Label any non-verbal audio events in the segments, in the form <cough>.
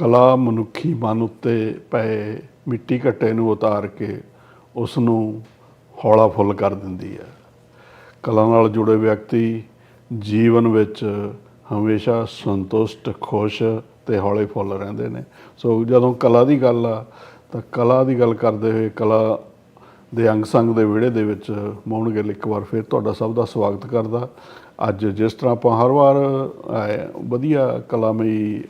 ਕਲਾ ਮਨੁੱਖੀ ਮਨ ਉੱਤੇ ਪਏ ਮਿੱਟੀ ਘੱਟੇ ਨੂੰ ਉਤਾਰ ਕੇ ਉਸ ਨੂੰ ਹੌਲਾ ਫੁੱਲ ਕਰ ਦਿੰਦੀ ਹੈ। ਕਲਾ ਨਾਲ ਜੁੜੇ ਵਿਅਕਤੀ ਜੀਵਨ ਵਿੱਚ ਹਮੇਸ਼ਾ ਸੰਤੁਸ਼ਟ, ਖੁਸ਼ ਤੇ ਹੌਲੇ ਫੁੱਲ ਰਹਿੰਦੇ ਨੇ। ਸੋ ਜਦੋਂ ਕਲਾ ਦੀ ਗੱਲ ਆ, ਤਾਂ ਕਲਾ ਦੀ ਗੱਲ ਕਰਦੇ ਹੋਏ ਕਲਾ ਦੇ ਅੰਗ ਸੰਗ ਦੇ ਵਿਹੜੇ ਦੇ ਵਿੱਚ ਮੋਹਨ ਗਿੱਲ ਇੱਕ ਵਾਰ ਫਿਰ। ਤੁਹਾਡਾ ਸਭ ਦਾ ਸਵਾਗਤ ਕਰਦਾ। ਅੱਜ ਜਿਸ ਤਰ੍ਹਾਂ ਆਪਾਂ ਹਰ ਵਾਰ ਵਧੀਆ ਕਲਾਮਈ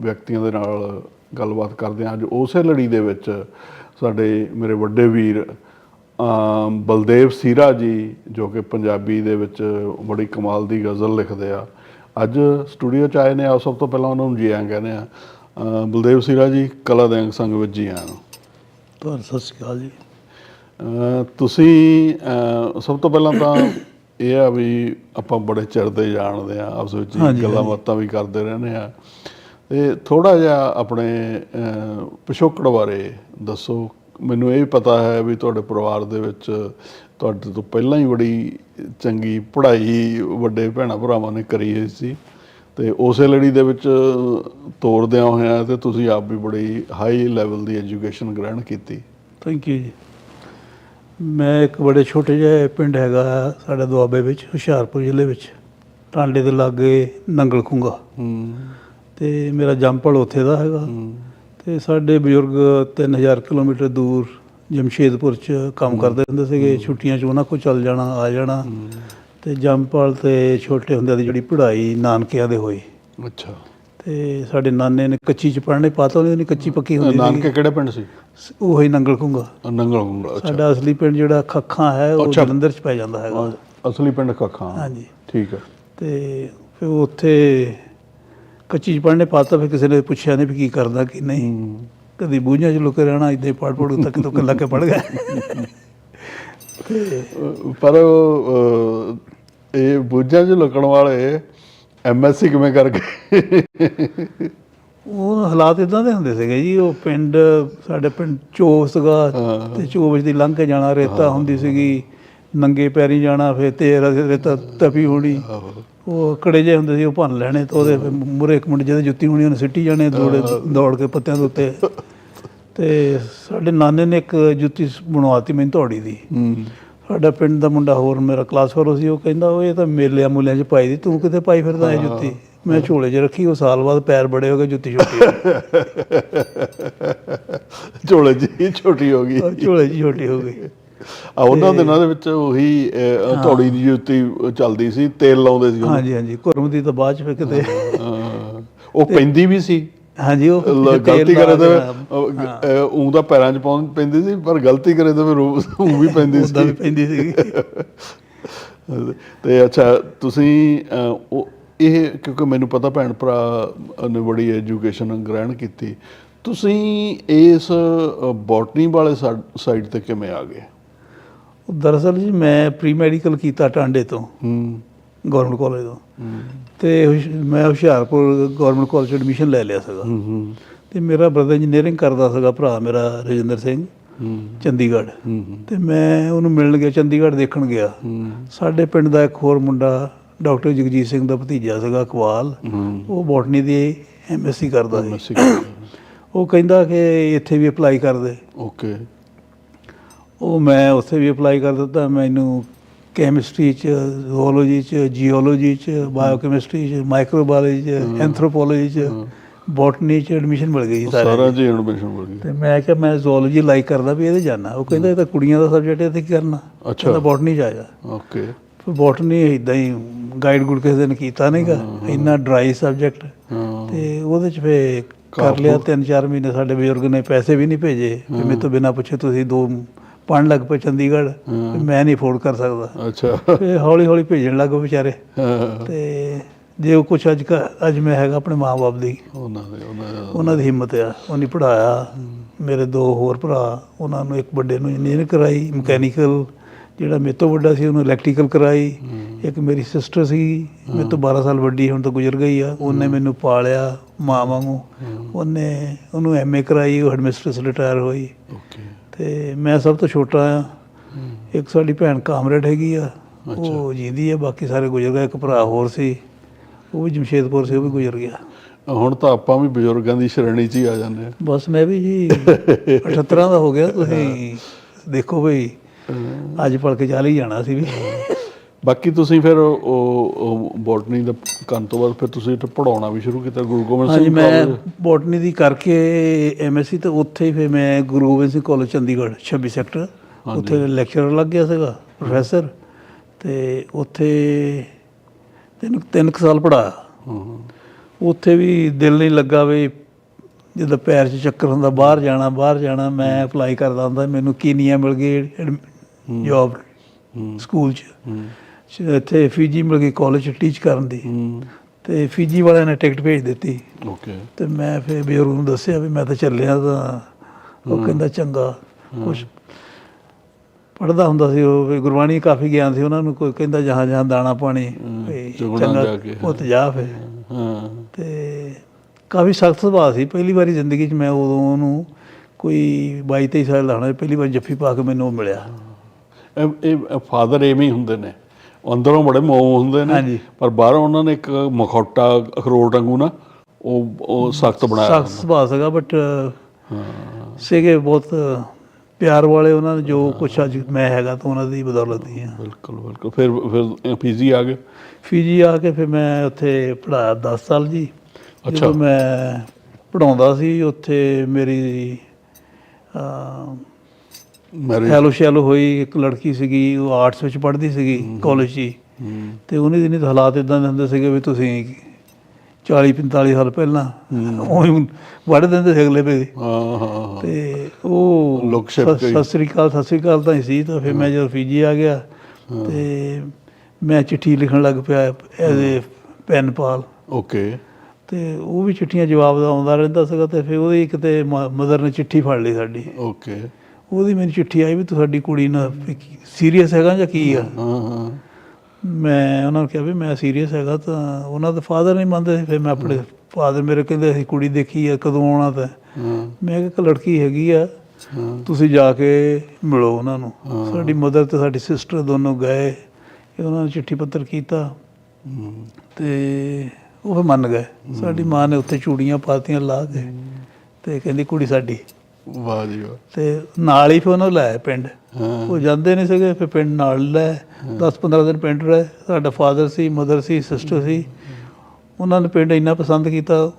ਵਿਅਕਤੀਆਂ ਦੇ ਨਾਲ ਗੱਲਬਾਤ ਕਰਦੇ ਹਾਂ ਅੱਜ ਉਸੇ ਲੜੀ ਦੇ ਵਿੱਚ ਸਾਡੇ ਮੇਰੇ ਵੱਡੇ ਵੀਰ ਬਲਦੇਵ ਸੀਰਾ ਜੀ ਜੋ ਕਿ ਪੰਜਾਬੀ ਦੇ ਵਿੱਚ ਬੜੀ ਕਮਾਲ ਦੀ ਗਜ਼ਲ ਲਿਖਦੇ ਆ। ਅੱਜ ਸਟੂਡੀਓ ਚ ਆਏ ਨੇ ਆਓ ਸਭ ਤੋਂ ਪਹਿਲਾਂ ਉਹਨਾਂ ਨੂੰ ਜੀ ਆਇਆਂ ਕਹਿੰਦੇ ਆ ਬਲਦੇਵ ਸੀਰਾ ਜੀ ਕਲਾ ਦੇ ਅੰਗ ਸੰਗ ਵਿੱਚ ਜੀ ਨੂੰ। ਤੁਹਾਨੂੰ ਸਤਿ ਸ਼੍ਰੀ ਅਕਾਲ ਜੀ। ਤੁਸੀਂ ਸਭ ਤੋਂ ਪਹਿਲਾਂ ਤਾਂ ਇਹ ਆ ਵੀ ਆਪਾਂ ਬੜੇ ਚਿਰ ਦੇ ਜਾਣਦੇ ਆ ਆਪਸ ਵਿੱਚ ਹੀ ਗੱਲਾਂ। ਬਾਤਾਂ ਵੀ ਕਰਦੇ ਰਹਿੰਦੇ ਆ। ਤੇ ਥੋੜਾ ਜਿਹਾ ਆਪਣੇ ਪਿਛੋਕੜ ਬਾਰੇ ਦੱਸੋ। ਮੈਨੂੰ ਇਹ ਵੀ ਪਤਾ ਹੈ ਵੀ ਤੁਹਾਡੇ ਪਰਿਵਾਰ ਦੇ ਵਿੱਚ ਤੁਹਾਡੇ ਤੋਂ ਪਹਿਲਾਂ ਹੀ ਬੜੀ ਚੰਗੀ ਪੜ੍ਹਾਈ ਵੱਡੇ ਭੈਣਾਂ ਭਰਾਵਾਂ ਨੇ ਕਰੀ ਹੋਈ ਸੀ। ਤੇ ਉਸੇ ਲੜੀ ਦੇ ਵਿੱਚ ਤੋਰਦਿਆਂ ਹੋਇਆਂ ਤੇ ਤੁਸੀਂ ਆਪ ਵੀ ਬੜੀ ਹਾਈ ਲੈਵਲ ਦੀ ਐਜੂਕੇਸ਼ਨ ਗ੍ਰਹਿਣ ਕੀਤੀ। ਥੈਂਕ ਯੂ ਜੀ। ਮੈਂ ਇੱਕ ਬੜੇ ਛੋਟੇ ਜਿਹੇ ਪਿੰਡ ਹੈਗਾ ਸਾਡੇ ਦੁਆਬੇ ਵਿੱਚ ਹੁਸ਼ਿਆਰਪੁਰ ਜ਼ਿਲ੍ਹੇ ਵਿੱਚ। ਟਾਂਡੇ ਦੇ ਲਾਗੇ ਨੰਗਲ ਖੁੰਗਾ। ਹੂੰ। ਤੇ ਮੇਰਾ ਜੰਪਲ ਉੱਥੇ ਦਾ ਹੈਗਾ। ਤੇ ਸਾਡੇ ਬਜ਼ੁਰਗ 3000 ਕਿਲੋਮੀਟਰ ਦੂਰ ਜਮਸ਼ੇਦਪੁਰ ਚ ਕੰਮ ਕਰਦੇ ਹੁੰਦੇ ਸੀਗੇ। ਛੁੱਟੀਆਂ ਚ ਉਹਨਾਂ ਕੋਲ ਚੱਲ ਜਾਣਾ ਆ ਜਾਣਾ। ਤੇ ਜੰਪਲ ਤੇ ਛੋਟੇ ਹੁੰਦਿਆਂ ਦੀ ਜਿਹੜੀ ਪੜ੍ਹਾਈ ਨਾਨਕਿਆਂ ਦੇ ਹੋਈ। ਅੱਛਾ। ਤੇ ਸਾਡੇ ਨਾਨੇ ਨੇ ਕੱਚੀ ਚ ਪੜ੍ਹਨੇ ਪਾਤਾ ਉਹਨੇ ਕੱਚੀ ਪੱਕੀ ਹੁੰਦੀ ਨਾਨਕੇ ਸੀ ਕਿਹੜੇ ਪਿੰਡ ਸੀ? ਉਹੀ ਨੰਗਲ ਖੁੰਗਾ। ਨੰਗਲ ਅੱਛਾ। ਸਾਡਾ ਅਸਲੀ ਪਿੰਡ ਜਿਹੜਾ ਖੱਖਾਂ ਹੈ ਉਹ। ਜਲੰਧਰ ਚ ਪੈ ਜਾਂਦਾ ਹੈਗਾ। ਅਸਲੀ ਪਿੰਡ ਕੱਖਾਂ ਹਾਂਜੀ। ਠੀਕ ਹੈ। ਤੇ ਫਿਰ ਉੱਥੇ ਕੱਚੀ ਚ ਪੜ੍ਹਨੇ ਪਾਤਾ ਫਿਰ ਕਿਸੇ ਨੇ ਪੁੱਛਿਆ ਨਹੀਂ ਵੀ ਕੀ ਕਰਦਾ ਕੀ ਨਹੀਂ। ਕਦੀ ਬੂਝਾਂ ਚ ਲੁਕੇ ਰਹਿਣਾ ਇਦਾਂ ਪੜ ਪੜ ਤੱਕ ਤੋਂ ਕੱਲਾ ਕੇ ਪੜ ਗਿਆ। ਪਰ ਇਹ ਬੁੱਝਾਂ 'ਚ ਲੁਕਣ ਵਾਲੇ ਐਮਐਸਸੀ ਕਿਵੇਂ ਕਰ ਗਏ? ਉਹ ਹਾਲਾਤ ਇਦਾਂ ਦੇ ਹੁੰਦੇ ਸੀਗੇ ਜੀ ਉਹ ਪਿੰਡ ਸਾਡੇ ਪਿੰਡ ਸੀਗਾ ਹਾਂ। ਤੇ ਚੋਵ ਦੀ ਲੰਘ ਕੇ ਜਾਣਾ ਰੇਤਾ ਹੁੰਦੀ ਸੀਗੀ ਨੰਗੇ ਪੈਰੀ ਜਾਣਾ ਫਿਰ ਤੇ ਰੇਤਾ ਤਪੀ ਹੋਣੀ। ਉਹ ਕੜੇ ਜੇ ਹੁੰਦੇ ਸੀ ਉਹ ਭੰਨ ਲੈਣੇ ਤੇ ਉਹਦੇ ਮੁਰੇ ਇੱਕ ਮਿੰਟ ਜਿਹਦੇ ਜੁੱਤੀ ਹੋਣੀ ਉਹਨੇ ਸਿੱਟੀ ਜਾਣੇ ਦੌੜੇ ਦੌੜ ਕੇ ਪੱਤਿਆਂ ਦੇ ਉੱਤੇ। ਤੇ ਸਾਡੇ ਨਾਨੇ ਨੇ ਇੱਕ ਜੁੱਤੀ ਬਣਵਾਤੀ ਮੈਨੂੰ ਧੌੜੀ ਦੀ। ਹੂੰ। ਸਾਡਾ ਪਿੰਡ ਦਾ ਮੁੰਡਾ ਹੋਰ ਮੇਰਾ ਕਲਾਸ ਫੈਲੋ ਸੀ ਉਹ ਕਹਿੰਦਾ ਉਹ ਇਹ ਤਾਂ ਮੇਲਿਆਂ ਮੂਲਿਆਂ 'ਚ ਪਾਈ ਦੀ ਤੂੰ ਕਿਤੇ ਪਾਈ ਫਿਰਦਾ ਇਹ ਜੁੱਤੀ? ਮੈਂ ਝੋਲੇ 'ਚ ਰੱਖੀ ਉਹ ਸਾਲ ਬਾਅਦ ਪੈਰ ਬੜੇ ਹੋ ਗਏ ਜੁੱਤੀ ਛੋਟੀ ਹੋ ਗਈ। <laughs> ਝੋਲੇ ਜੀ ਛੋਟੀ ਹੋ ਗਈ। ਝੋਲੇ 'ਚ ਛੋਟੀ ਹੋ ਗਈ। ਆ ਉਹਨਾਂ ਦਿਨਾਂ ਦੇ ਵਿੱਚ ਉਹੀ ਧੌੜੀ ਦੀ ਜੁੱਤੀ ਚੱਲਦੀ ਸੀ ਤੇਲ ਲਾਉਂਦੇ ਸੀ। ਹਾਂਜੀ ਹਾਂਜੀ ਕੁਰਮ ਦੀ ਤਾਂ ਬਾਅਦ 'ਚ ਫਿਰ ਕਿਤੇ। ਹਾਂ। ਉਹ ਪੈਂਦੀ ਵੀ ਸੀ। ਹਾਂਜੀ ਉਹ ਗਲਤੀ ਕਰੇ ਤਾਂ ਉਹ ਦਾ ਪੈਰਾਂ 'ਚ ਪਾਉਂ ਪੈਂਦੀ ਸੀ ਪਰ ਗਲਤੀ ਕਰੇ ਤਾਂ ਫਿਰ ਉਹ ਵੀ <laughs> ਪੈਂਦੀ ਉਦਾਂ ਵੀ ਸੀ। ਪੈਂਦੀ ਸੀਗੀ। <laughs> ਤੇ ਅੱਛਾ ਤੁਸੀਂ ਉਹ ਇਹ ਕਿਉਂਕਿ ਮੈਨੂੰ ਪਤਾ ਭੈਣ ਭਰਾ ਨੇ ਬੜੀ ਐਜੂਕੇਸ਼ਨ ਗ੍ਰਹਿਣ ਕੀਤੀ ਤੁਸੀਂ ਇਸ ਬੋਟਨੀ ਵਾਲੇ ਸਾਈਡ ਤੇ ਕਿਵੇਂ ਆ ਗਏ? ਦਰਅਸਲ ਜੀ ਮੈਂ ਪ੍ਰੀ ਮੈਡੀਕਲ ਕੀਤਾ ਟਾਂਡੇ ਤੋਂ। ਹੂੰ। ਗਵਰਨਮੈਂਟ ਕਾਲਜ ਤੋਂ। ਤੇ ਹੁਸ਼- ਮੈਂ ਹੁਸ਼ਿਆਰਪੁਰ ਗਵਰਨਮੈਂਟ ਕਾਲਜ ਐਡਮਿਸ਼ਨ ਲੈ ਲਿਆ ਸੀਗਾ। ਹੂੰ ਤੇ ਮੇਰਾ ਬ੍ਰਦਰ ਇੰਜੀਨੀਅਰਿੰਗ ਕਰਦਾ ਸੀਗਾ ਭਰਾ ਮੇਰਾ ਰਜਿੰਦਰ ਸਿੰਘ ਹੂੰ। ਚੰਡੀਗੜ੍ਹ। ਹੂੰ ਤੇ ਮੈਂ ਉਹਨੂੰ ਮਿਲਣ ਗਿਆ ਚੰਡੀਗੜ੍ਹ ਦੇਖਣ ਗਿਆ। ਹੂੰ। ਸਾਡੇ ਪਿੰਡ ਦਾ ਇੱਕ ਹੋਰ ਮੁੰਡਾ ਡਾਕਟਰ ਜਗਜੀਤ ਸਿੰਘ ਦਾ ਭਤੀਜਾ ਸੀਗਾ ਕਵਾਲ ਹੂੰ। ਉਹ ਬੋਟਨੀ ਦੀ ਐਮਐਸਸੀ ਕਰਦਾ ਸੀ। ਉਹ ਕਹਿੰਦਾ ਕਿ ਇੱਥੇ ਵੀ ਅਪਲਾਈ ਕਰ ਦੇ। ਓਕੇ ਉਹ ਮੈਂ ਉੱਥੇ ਵੀ ਅਪਲਾਈ ਕਰ ਦਿੱਤਾ ਮੈਨੂੰ ਕੈਮਿਸਟਰੀ ਚ ਜ਼ੂਲੋਜੀ ਚ ਜੀਓਲੋਜੀ ਚ ਬਾਇਓਕੈਮਿਸਟਰੀ ਚ ਮਾਈਕਰੋਬਾਇਓਲੋਜੀ ਚ ਐਂਥਰੋਪੋਲੋਜੀ ਚ ਬੋਟਨੀ ਚ ਐਡਮਿਸ਼ਨ ਮਿਲ ਗਈ ਸਾਰੇ। ਸਾਰਾ ਜੀ ਐਡਮਿਸ਼ਨ ਮਿਲ ਗਈ। ਤੇ ਮੈਂ ਕਿਹਾ ਮੈਂ ਜ਼ੂਲੋਜੀ ਲਾਈਕ ਕਰਦਾ ਵੀ ਇਹਦੇ ਜਾਣਾ ਉਹ ਕਹਿੰਦਾ ਇਹ ਤਾਂ ਕੁੜੀਆਂ ਦਾ ਸਬਜੈਕਟ ਇੱਥੇ ਕੀ ਕਰਨਾ? ਅੱਛਾ। ਬੋਟਨੀ ਚ ਆ ਜਾ। ਓਕੇ। ਫਿਰ ਬੋਟਨੀ ਇਦਾਂ ਹੀ ਗਾਈਡ ਗੁੱਡ ਕਿਸੇ ਦਿਨ ਕੀਤਾ ਨਹੀਂਗਾ ਇੰਨਾ ਡਰਾਈ ਸਬਜੈਕਟ ਹਾਂ। ਤੇ ਉਹਦੇ ਚ ਫੇ ਕਰ ਲਿਆ 3-4 ਮਹੀਨੇ ਸਾਡੇ ਬਜ਼ੁਰਗ ਨੇ ਪੈਸੇ ਵੀ ਨਹੀਂ ਭੇਜੇ। ਮੇਰੇ ਤੋਂ ਬਿਨਾਂ ਪੁੱਛੇ ਤੁਸੀਂ ਦੋ ਪੜ੍ਹਨ ਲੱਗ ਪਏ ਚੰਡੀਗੜ੍ਹ ਮੈਂ ਨਹੀਂ ਅਫੋਰਡ ਕਰ ਸਕਦਾ। ਅੱਛਾ। ਫੇ ਹੌਲੀ ਹੌਲੀ ਭੇਜਣ ਲੱਗ ਪਏ ਵਿਚਾਰੇ। ਤੇ ਜੇ ਉਹ ਕੁਛ ਅੱਜ ਕ- ਅੱਜ ਮੈਂ ਹੈਗਾ ਆਪਣੇ ਮਾਪੇ ਦੀ। ਉਹਨਾਂ ਦੇ ਉਹਨਾਂ ਦੇ ਉਹਨਾਂ ਦੀ ਹਿੰਮਤ ਆ ਉਹਨੇ ਪੜਾਇਆ ਮੇਰੇ ਦੋ ਹੋਰ ਭਰਾ ਉਹਨਾਂ ਨੂੰ ਇੱਕ ਵੱਡੇ ਨੂੰ ਇੰਜੀਨੀਅਰ ਕਰਾਈ ਮਕੈਨੀਕਲ ਜਿਹੜਾ ਮੇਰੇ ਤੋਂ ਵੱਡਾ ਸੀ ਉਹਨੂੰ ਇਲੈਕਟ੍ਰੀਕਲ ਕਰਾਈ। ਇੱਕ ਮੇਰੀ ਸਿਸਟਰ ਸੀ ਮੇਰੇ ਤੋਂ 12 ਸਾਲ ਵੱਡੀ ਹੁਣ ਤਾਂ ਗੁਜ਼ਰ ਗਈ ਆ। ਉਹਨੇ ਮੈਨੂੰ ਪਾਲਿਆ ਮਾਂ ਵਾਂਗੂ। ਉਹਨੇ ਉਹਨੂੰ ਐਮਏ ਕਰਾਈ ਉਹ ਹੈਡਮਿਸਟਰਸ ਰਿਟਾਇਰ ਹੋਈ। ਓਕੇ। ਤੇ ਮੈਂ ਸਭ ਤੋਂ ਛੋਟਾ ਆ। ਇੱਕ ਸਾਡੀ ਭੈਣ ਕਾਮਰੇਡ ਹੈਗੀ ਆ। ਉਹ ਜਿੰਦੀ ਆ ਬਾਕੀ ਸਾਰੇ ਗੁਜ਼ਰ ਗਏ। ਇੱਕ ਭਰਾ ਹੋਰ ਸੀ। ਉਹ ਵੀ ਜਮਸ਼ੇਦਪੁਰ ਸੀ ਉਹ ਵੀ ਗੁਜ਼ਰ ਗਿਆ। ਹੁਣ ਤਾਂ ਆਪਾਂ ਵੀ ਬਜ਼ੁਰਗਾਂ ਦੀ ਸ਼੍ਰੇਣੀ 'ਚ ਹੀ ਆ ਜਾਂਦੇ ਆ। ਬਸ ਮੈਂ ਵੀ ਜੀ 78 ਦਾ ਹੋ ਗਿਆ। ਤੁਸੀਂ ਦੇਖੋ ਬਈ ਅੱਜ ਪੜ ਕੇ ਚੱਲ ਹੀ ਜਾਣਾ ਸੀ ਵੀ। ਬਾਕੀ ਤੁਸੀਂ ਫਿਰ ਉਹ ਬੋਟਨੀ ਦਾ ਕਰਨ ਤੋਂ ਬਾਅਦ ਫਿਰ ਤੁਸੀਂ ਇੱਥੇ ਪੜਾਉਣਾ ਵੀ ਸ਼ੁਰੂ ਕੀਤਾ ਗੁਰੂ ਗੋਬਿੰਦ ਹਾਂਜੀ ਸਿੰਘ ਮੈਂ ਬੋਟਨੀ ਦੀ ਕਰਕੇ ਐਮਐਸਸੀ ਤੇ ਉੱਥੇ ਹੀ ਫਿਰ ਮੈਂ ਗੁਰੂ ਗੋਬਿੰਦ ਸਿੰਘ ਕਾਲਜ ਚੰਡੀਗੜ੍ਹ 26 ਸੈਕਟਰ। ਉੱਥੇ ਲੈਕਚਰਰ ਲੱਗ ਗਿਆ ਸੀਗਾ ਪ੍ਰੋਫੈਸਰ ਤੇ ਉੱਥੇ ਤਿੰਨ ਤਿੰਨ ਸਾਲ ਪੜਾਇਆ ਹਾਂ। ਉੱਥੇ ਵੀ ਦਿਲ ਨਹੀਂ ਲੱਗਾ ਵੀ ਜਦੋਂ ਪੈਰ 'ਚ ਚੱਕਰ ਹੁੰਦਾ ਬਾਹਰ ਜਾਣਾ ਬਾਹਰ ਜਾਣਾ ਮੈਂ ਅਪਲਾਈ ਕਰਦਾ ਹੁੰਦਾ ਮੈਨੂੰ ਕੀਨੀਆ ਮਿਲ ਗਈ ਜੌਬ ਸਕੂਲ ਚ- ਇੱਥੇ ਫੀਜੀ ਮਿਲ ਗਈ ਕਾਲਜ ਟੀਚ ਕਰਨ ਦੀ। ਹੂੰ। ਤੇ ਫੀਜੀ ਵਾਲਿਆਂ ਨੇ ਟਿਕਟ ਭੇਜ ਦਿੱਤੀ। ਓਕੇ ਤੇ ਮੈਂ ਫਿਰ ਬਜ਼ੁਰਗ ਨੂੰ ਦੱਸਿਆ ਵੀ ਮੈਂ ਤਾਂ ਚੱਲਿਆ ਤਾਂ ਉਹ ਕਹਿੰਦਾ ਚੰਗਾ ਕੁਛ ਪੜਦਾ ਹੁੰਦਾ ਸੀ ਉਹ ਗੁਰਬਾਣੀ ਕਾਫੀ ਗਿਆਨ ਸੀ ਉਹਨਾਂ ਨੂੰ ਕੋਈ ਕਹਿੰਦਾ ਜਹਾਂ ਜਹਾਂ ਦਾਣਾ ਪਾਣੀ ਚੰਗਾ। ਪੁੱਤ ਜਾ ਫਿਰ। ਹਾਂ। ਤੇ ਕਾਫੀ ਸਖਤ ਸੁਭਾਅ ਸੀ। ਪਹਿਲੀ ਵਾਰੀ ਜ਼ਿੰਦਗੀ 'ਚ ਮੈਂ ਉਦੋਂ ਉਹਨੂੰ ਕੋਈ 22 23 ਸਾਲ ਦਾ ਹੋਣਾ ਪਹਿਲੀ ਵਾਰ ਜੱਫੀ ਪਾ ਕੇ ਮੈਨੂੰ ਉਹ ਮਿਲਿਆ। ਇਹ- ਫਾਦਰ ਐਵੇਂ ਹੀ ਹੁੰਦੇ ਨੇ। ਉਹ ਅੰਦਰੋਂ ਬੜੇ ਮੋਹ ਹੁੰਦੇ ਨੇ। ਪਰ ਬਾਹਰੋਂ ਉਹਨਾਂ ਨੇ ਇੱਕ ਮਖੌਟਾ ਅਖਰੋਟ ਵਾਂਗੂ ਨਾ ਉਹ ਉਹ ਸਖਤ ਬਣਾਇਆ ਸਖਤ ਸੁਭਾਅ ਸੀਗਾ ਬਟ ਸੀਗੇ ਬਹੁਤ ਪਿਆਰ ਵਾਲੇ ਉਹਨਾਂ ਨੇ ਜੋ ਕੁਛ ਅੱਜ ਮੈਂ ਹੈਗਾ ਤਾਂ ਉਹਨਾਂ ਦੀ ਬਦੌਲਤ ਹੀ ਆ। ਬਿਲਕੁਲ ਬਿਲਕੁਲ। ਫਿਰ ਫਿਰ ਪੀਜੀ ਆ ਗਏ? ਫੀਜੀ ਆ ਕੇ ਫਿਰ ਮੈਂ ਉੱਥੇ ਪੜਾਇਆ 10 ਸਾਲ ਜੀ। ਅੱਛਾ। ਜਦੋਂ ਮੈਂ ਪੜਾਉਂਦਾ ਸੀ ਉੱਥੇ ਮੇਰੀ ਮੈਰਿਜ ਹੈਲੋ ਸ਼ੈਲੋ ਹੋਈ ਇੱਕ ਲੜਕੀ ਸੀਗੀ ਉਹ ਆਰਟਸ ਵਿੱਚ ਪੜ੍ਹਦੀ ਸੀਗੀ ਕਾਲਜ 'ਚ ਹੀ। ਤੇ ਉਹਨੇ ਦਿਨੀ ਤਾਂ ਹਾਲਾਤ ਇਦਾਂ ਦੇ ਹੁੰਦੇ ਸੀਗੇ ਵੀ ਤੁਸੀਂ 40 45 ਸਾਲ ਪਹਿਲਾਂ ਉਹ ਵੜ ਦਿੰਦੇ ਸੀ ਅਗਲੇ ਪੇ ਹਾਂ ਹਾਂ ਹਾਂ। ਤੇ ਉਹ ਲੋਕ ਛਿਪ ਸਤਿ ਗਈ। ਸਤਿ ਸ੍ਰੀ ਅਕਾਲ ਸਤਿ ਸ੍ਰੀ ਅਕਾਲ ਤਾਂ ਹੀ ਸੀ ਤਾਂ ਫਿਰ ਮੈਂ ਜਦੋਂ ਫੀਜੀ ਆ ਗਿਆ ਤੇ ਮੈਂ ਚਿੱਠੀ ਲਿਖਣ ਲੱਗ ਪਿਆ as a pen pal okay. ਤੇ ਉਹ ਵੀ ਚਿੱਠੀਆਂ ਜਵਾਬ ਦਾ ਆਉਂਦਾ ਰਹਿੰਦਾ ਸੀਗਾ ਤੇ ਫਿਰ ਉਹਦੀ ਕਿਤੇ ਮਦਰ ਨੇ ਚਿੱਠੀ ਫੜ ਲਈ ਸਾਡੀ। ਓਕੇ। ਉਹਦੀ ਮੈਨੂੰ ਚਿੱਠੀ ਆਈ ਵੀ ਤੂੰ ਸਾਡੀ ਕੁੜੀ ਨਾਲ ਸੀਰੀਅਸ ਹੈਗਾ ਜਾਂ ਕੀ ਆ? ਹਾਂ ਹਾਂ। ਮੈਂ ਉਹਨਾਂ ਨੂੰ ਕਿਹਾ ਵੀ ਮੈਂ ਸੀਰੀਅਸ ਹੈਗਾ ਤਾਂ ਉਹਨਾਂ ਦੇ ਫਾਦਰ ਨਹੀਂ ਮੰਨਦੇ ਫਿਰ ਮੈਂ ਆਪਣੇ ਫਾਦਰ ਮੇਰੇ ਕਹਿੰਦੇ ਅਸੀਂ ਕੁੜੀ ਦੇਖੀ ਆ ਕਦੋਂ ਆਉਣਾ ਤਾਂ। ਮੈਂ ਕਿਹਾ ਇੱਕ ਲੜਕੀ ਹੈਗੀ ਆ ਤੁਸੀਂ ਜਾ ਕੇ ਮਿਲੋ ਉਹਨਾਂ ਨੂੰ। ਸਾਡੀ ਮਦਰ ਤੇ ਸਾਡੀ ਸਿਸਟਰ ਦੋਨੋਂ ਗਏ ਉਹਨਾਂ ਨੇ ਚਿੱਠੀ ਪੱਤਰ ਕੀਤਾ। ਤੇ ਉਹ ਫਿਰ ਮੰਨ ਗਏ। ਸਾਡੀ ਮਾਂ ਨੇ ਉੱਥੇ ਚੂੜੀਆਂ ਪਾਤੀਆਂ ਲਾ ਕੇ ਤੇ ਕਹਿੰਦੀ ਕੁੜੀ ਸਾਡੀ। ਵਾਹ ਜੀ ਵਾਹ। ਤੇ ਨਾਲ ਹੀ ਫਿਰ ਉਹਨੂੰ ਲੈ ਪਿੰਡ। ਉਹ ਜਾਂਦੇ ਨਹੀਂ ਸੀਗੇ ਫਿਰ ਪਿੰਡ ਨਾਲ ਲੈ 10-15 ਦਿਨ ਪਿੰਡ ਰਹੇ। ਸਾਡਾ ਫਾਦਰ ਸੀ ਮਦਰ ਸੀ ਸਿਸਟਰ ਸੀ। ਉਹਨਾਂ ਨੇ ਪਿੰਡ ਇੰਨਾ ਪਸੰਦ ਕੀਤਾ